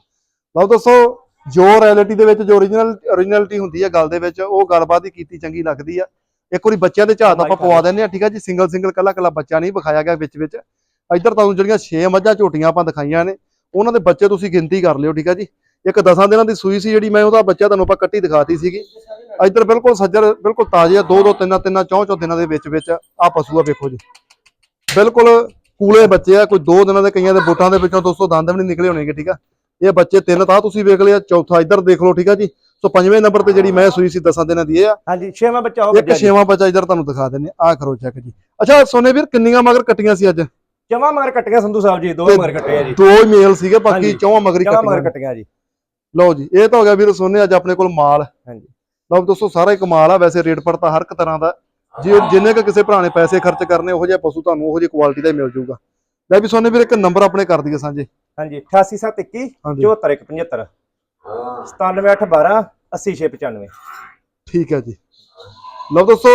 ਲਓ ਦੋਸਤੋ ਜੋ ਰਿਐਲਿਟੀ ਦੇ ਵਿੱਚ ਜੋ ਓਰੀਜਨਲ ਓਰੀਜਨਲਿਟੀ ਹੁੰਦੀ ਹੈ ਗੱਲ ਦੇ ਵਿੱਚ ਉਹ ਗੱਲਬਾਤ ਹੀ ਕੀਤੀ ਚੰਗੀ ਲੱਗਦੀ ਆ। ਇੱਕ ਵਾਰੀ ਬੱਚਿਆਂ ਦੇ ਝਾਤ ਆਪਾਂ ਪਵਾ ਦਿੰਦੇ ਆ ਠੀਕ ਆ ਜੀ? ਸਿੰਗਲ ਸਿੰਗਲ ਕੱਲਾ ਕੱਲਾ ਬੱਚਾ ਨਹੀਂ ਵਿਖਾਇਆ ਗਿਆ ਵਿੱਚ ਵਿੱਚ। ਇੱਧਰ ਤੁਹਾਨੂੰ ਜਿਹੜੀਆਂ 6 ਮੱਝਾਂ ਝੋਟੀਆਂ ਆਪਾਂ ਦਿਖਾਈਆਂ ਨੇ ਉਹਨਾਂ ਦੇ ਬੱਚੇ ਤੁਸੀਂ ਗਿਣਤੀ ਕਰ ਲਿਓ ਠੀਕ ਆ ਜੀ? ਇੱਕ 10 ਦਿਨਾਂ ਦੀ ਸੂਈ ਸੀ ਜਿਹੜੀ ਮੈਂ ਉਹਦਾ ਬੱਚਾ ਤੁਹਾਨੂੰ ਆਪਾਂ ਕੱਟੀ ਦਿਖਾਤੀ ਸੀਗੀ। ਇੱਧਰ ਬਿਲਕੁਲ ਸੱਜਰ ਬਿਲਕੁਲ ਤਾਜ਼ੇ ਆ ਦੋ ਦੋ ਤਿੰਨ ਤਿੰਨ ਚੌਂ ਚੌਂ ਦਿਨਾਂ ਦੇ ਵਿੱਚ ਵਿੱਚ ਆ ਪਸ਼ੂ ਆ ਵੇਖੋ ਜੀ। ਬਿਲਕੁਲ ਕੂਲੇ ਬੱਚੇ ਆ ਕੋਈ ਦੋ ਦਿਨਾਂ ਦੇ ਕਈਆਂ ਦੇ ਬੋਟਾਂ ਦੇ ਵਿੱਚੋਂ ਦੋਸਤੋ ਦੰਦ ਵੀ ਨਹੀਂ ਨਿਕਲੇ ਹੋਣਗੇ ਠੀਕ ਆ? ਇਹ ਬੱਚੇ ਤਿੰਨ ਤਾਂ ਤੁਸੀਂ ਵੇਖ ਲਿਆ ਚੌਥਾ ਇੱਧਰ ਦੇਖ ਲਓ ਠੀਕ ਆ ਜੀ? ਸੋ ਪੰਜਵੇਂ ਨੰਬਰ ਤੇ ਜਿਹੜੀ ਮੈਂ ਸੂਈ ਸੀ ਦਸਾਂ ਦਿਨਾਂ ਦੀ ਇਹ ਆ। ਹਾਂਜੀ ਛੇਵਾਂ ਬੱਚਾ ਉਹ ਇੱਕ ਛੇਵਾਂ ਬੱਚਾ ਇੱਧਰ ਤੁਹਾਨੂੰ ਦਿਖਾ ਦਿੰਨੇ ਆ ਕਰੋ ਚੈੱਕ ਜੀ। ਅੱਛਾ ਸੋਨੇ ਵੀਰ ਕਿੰਨੀਆਂ ਮਗਰ ਕੱਟੀਆਂ ਸੀ ਅੱਜ? ਜਮਾ ਮਗਰ ਕੱਟੀਆਂ ਸੰਧੂ ਸਾਹਿਬ ਜੀ ਦੋ ਤੇ ਮਗਰ ਕੱਟੇ ਆ ਜੀ। ਦੋ ਹੀ ਮੇਲ ਸੀਗੇ ਬਾਕੀ ਹਾਂਜੀ। ਚੌਵਾਂ ਮਗਰ ਹੀ ਜਮਾ ਮਗਰ ਕੱਟੀਆਂ ਜੀ। ਲਓ ਜੀ ਇਹ ਤਾਂ ਹੋ ਗਿਆ ਵੀਰ ਸੋਨੇ ਅੱਜ ਆਪਣੇ ਕੋਲ ਮਾਲ। ਹਾਂਜੀ। ਲਓ ਦੋਸਤੋ ਸਾਰਾ ਹੀ ਕਮਾਲ ਆ। ਵੈਸੇ ਰੇਟ ਪੜਤਾ ਹਰ ਇੱਕ ਤਰ੍ਹਾਂ ਦਾ। ਜੇ ਜਿੰਨੇ ਕ ਕਿਸੇ ਭਰਾ ਨੇ ਪੈਸੇ ਖਰਚ ਕਰਨੇ ਉਹੋ ਜਿਹਾ ਪਸ਼ੂ ਤੁਹਾਨੂੰ ਉਹੋ ਜਿਹੀ ਕੁਆਲਿਟੀ ਦਾ ਹੀ ਮਿਲ ਜਾਊਗਾ। ਲੈ ਵੀ ਸੋਨੇ ਵੀਰ ਇੱਕ ਨੰਬਰ ਆਪਣੇ ਕਰ ਦਈਏ ਸਾਂਝੇ। ਹਾਂਜੀ 88721 ਹਾਂਜੀ। 7475 97812 80695 ਠੀਕ ਹੈ ਜੀ। ਲਓ ਦੋਸਤੋ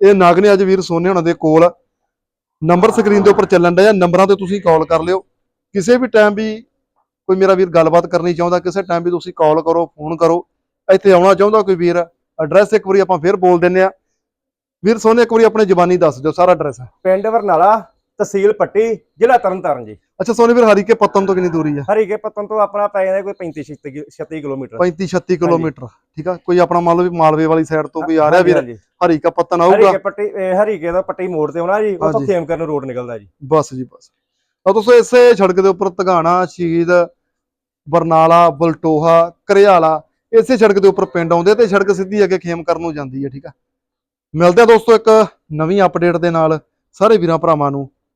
ਇਹ ਨਾਗ ਨੇ ਅੱਜ ਵੀਰ ਸੋਨੇ ਹੋਣਾ ਦੇ ਕੋਲ ਨੰਬਰ ਸਕਰੀਨ ਦੇ ਉੱਪਰ ਚੱਲਣ ਡਿਆ। ਨੰਬਰਾਂ ਤੇ ਤੁਸੀਂ ਕਾਲ ਕਰ ਲਿਓ। ਕਿਸੇ ਵੀ ਟਾਈਮ ਵੀ ਕੋਈ ਮੇਰਾ ਵੀਰ ਗੱਲਬਾਤ ਕਰਨੀ ਚਾਹੁੰਦਾ ਕਿਸੇ ਟਾਈਮ ਵੀ ਤੁਸੀਂ ਕਾਲ ਕਰੋ ਫੋਨ ਕਰੋ ਇੱਥੇ ਆਉਣਾ ਚਾਹੁੰਦਾ ਕੋਈ ਵੀਰ ਐਡਰੈਸ ਇੱਕ ਵਾਰੀ ਆਪਾਂ ਫੇਰ ਬੋਲ ਦਿੰਨੇ ਆ ਵੀਰ ਸੋਨੇ ਇੱਕ ਵਾਰੀ ਆਪਣੇ ਜ਼ਬਾਨੀ ਦੱਸ ਦਿਓ ਸਾਰਾ ਐਡਰੈਸ ਪਿੰਡ ਵਰਨਾਲਾ ਤਹਿਸੀਲ ਪੱਟੀ ਜ਼ਿਲ੍ਹਾ ਤਰਨਤਾਰਨ ਜੀ। ਅੱਛਾ ਸੋਨੇ ਵੀਰ ਹਰੀਕੇ ਪੱਤਨ ਤੋਂ ਕਿੰਨੀ ਦੂਰੀ ਆ ਹਰੀਕੇ ਪੱਤਨ ਤੋਂ ਆਪਣਾ ਪੈ ਜਾਂਦਾ ਕੋਈ 35 36 36 ਕਿਲੋਮੀਟਰ। 35 36 ਕਿਲੋਮੀਟਰ ਠੀਕ ਆ? ਕੋਈ ਆਪਣਾ ਮੰਨ ਲਓ ਵੀ ਮਾਲਵੇ ਵਾਲੀ ਸਾਈਡ ਤੋਂ ਕੋਈ ਆ ਰਿਹਾ ਵੀਰ? ਹਰੀਕਾ ਪੱਤਨ ਆਊਗਾ। ਹਰੀਕੇ ਪੱਟੀ ਹਰੀਕੇ ਦਾ ਪੱਟੀ ਮੋੜ ਤੇ ਆਉਣਾ ਜੀ ਉੱਥੋਂ ਹਾਂਜੀ। ਖੇਮਕਰ ਨੂੰ ਰੋਡ ਨਿਕਲਦਾ ਜੀ। ਬਸ ਜੀ ਬਸ। ਤਾਂ ਤੁਸੀਂ ਇਸੇ ਸੜਕ ਦੇ ਉੱਪਰ ਤਗਾਣਾ ਸ਼ਹੀਦ ਬਰਨਾਲਾ ਬਲਟੋਹਾ ਘਰਿਆਲਾ ਇਸੇ ਸੜਕ ਦੇ ਉੱਪਰ ਪਿੰਡ ਆਉਂਦੇ ਤੇ ਸੜਕ ਸਿੱਧੀ ਅੱਗੇ ਖੇਮਕਰ ਨੂੰ ਜਾਂਦੀ ਹੈ ਠੀਕ ਆ? ਮਿਲਦੇ ਆ ਦੋਸਤੋ ਇੱਕ ਨਵੀਂ ਅਪਡੇਟ ਦੇ ਨਾਲ। ਸਾਰੇ ਵੀਰਾਂ ਭਰਾਵਾਂ ਨੂੰ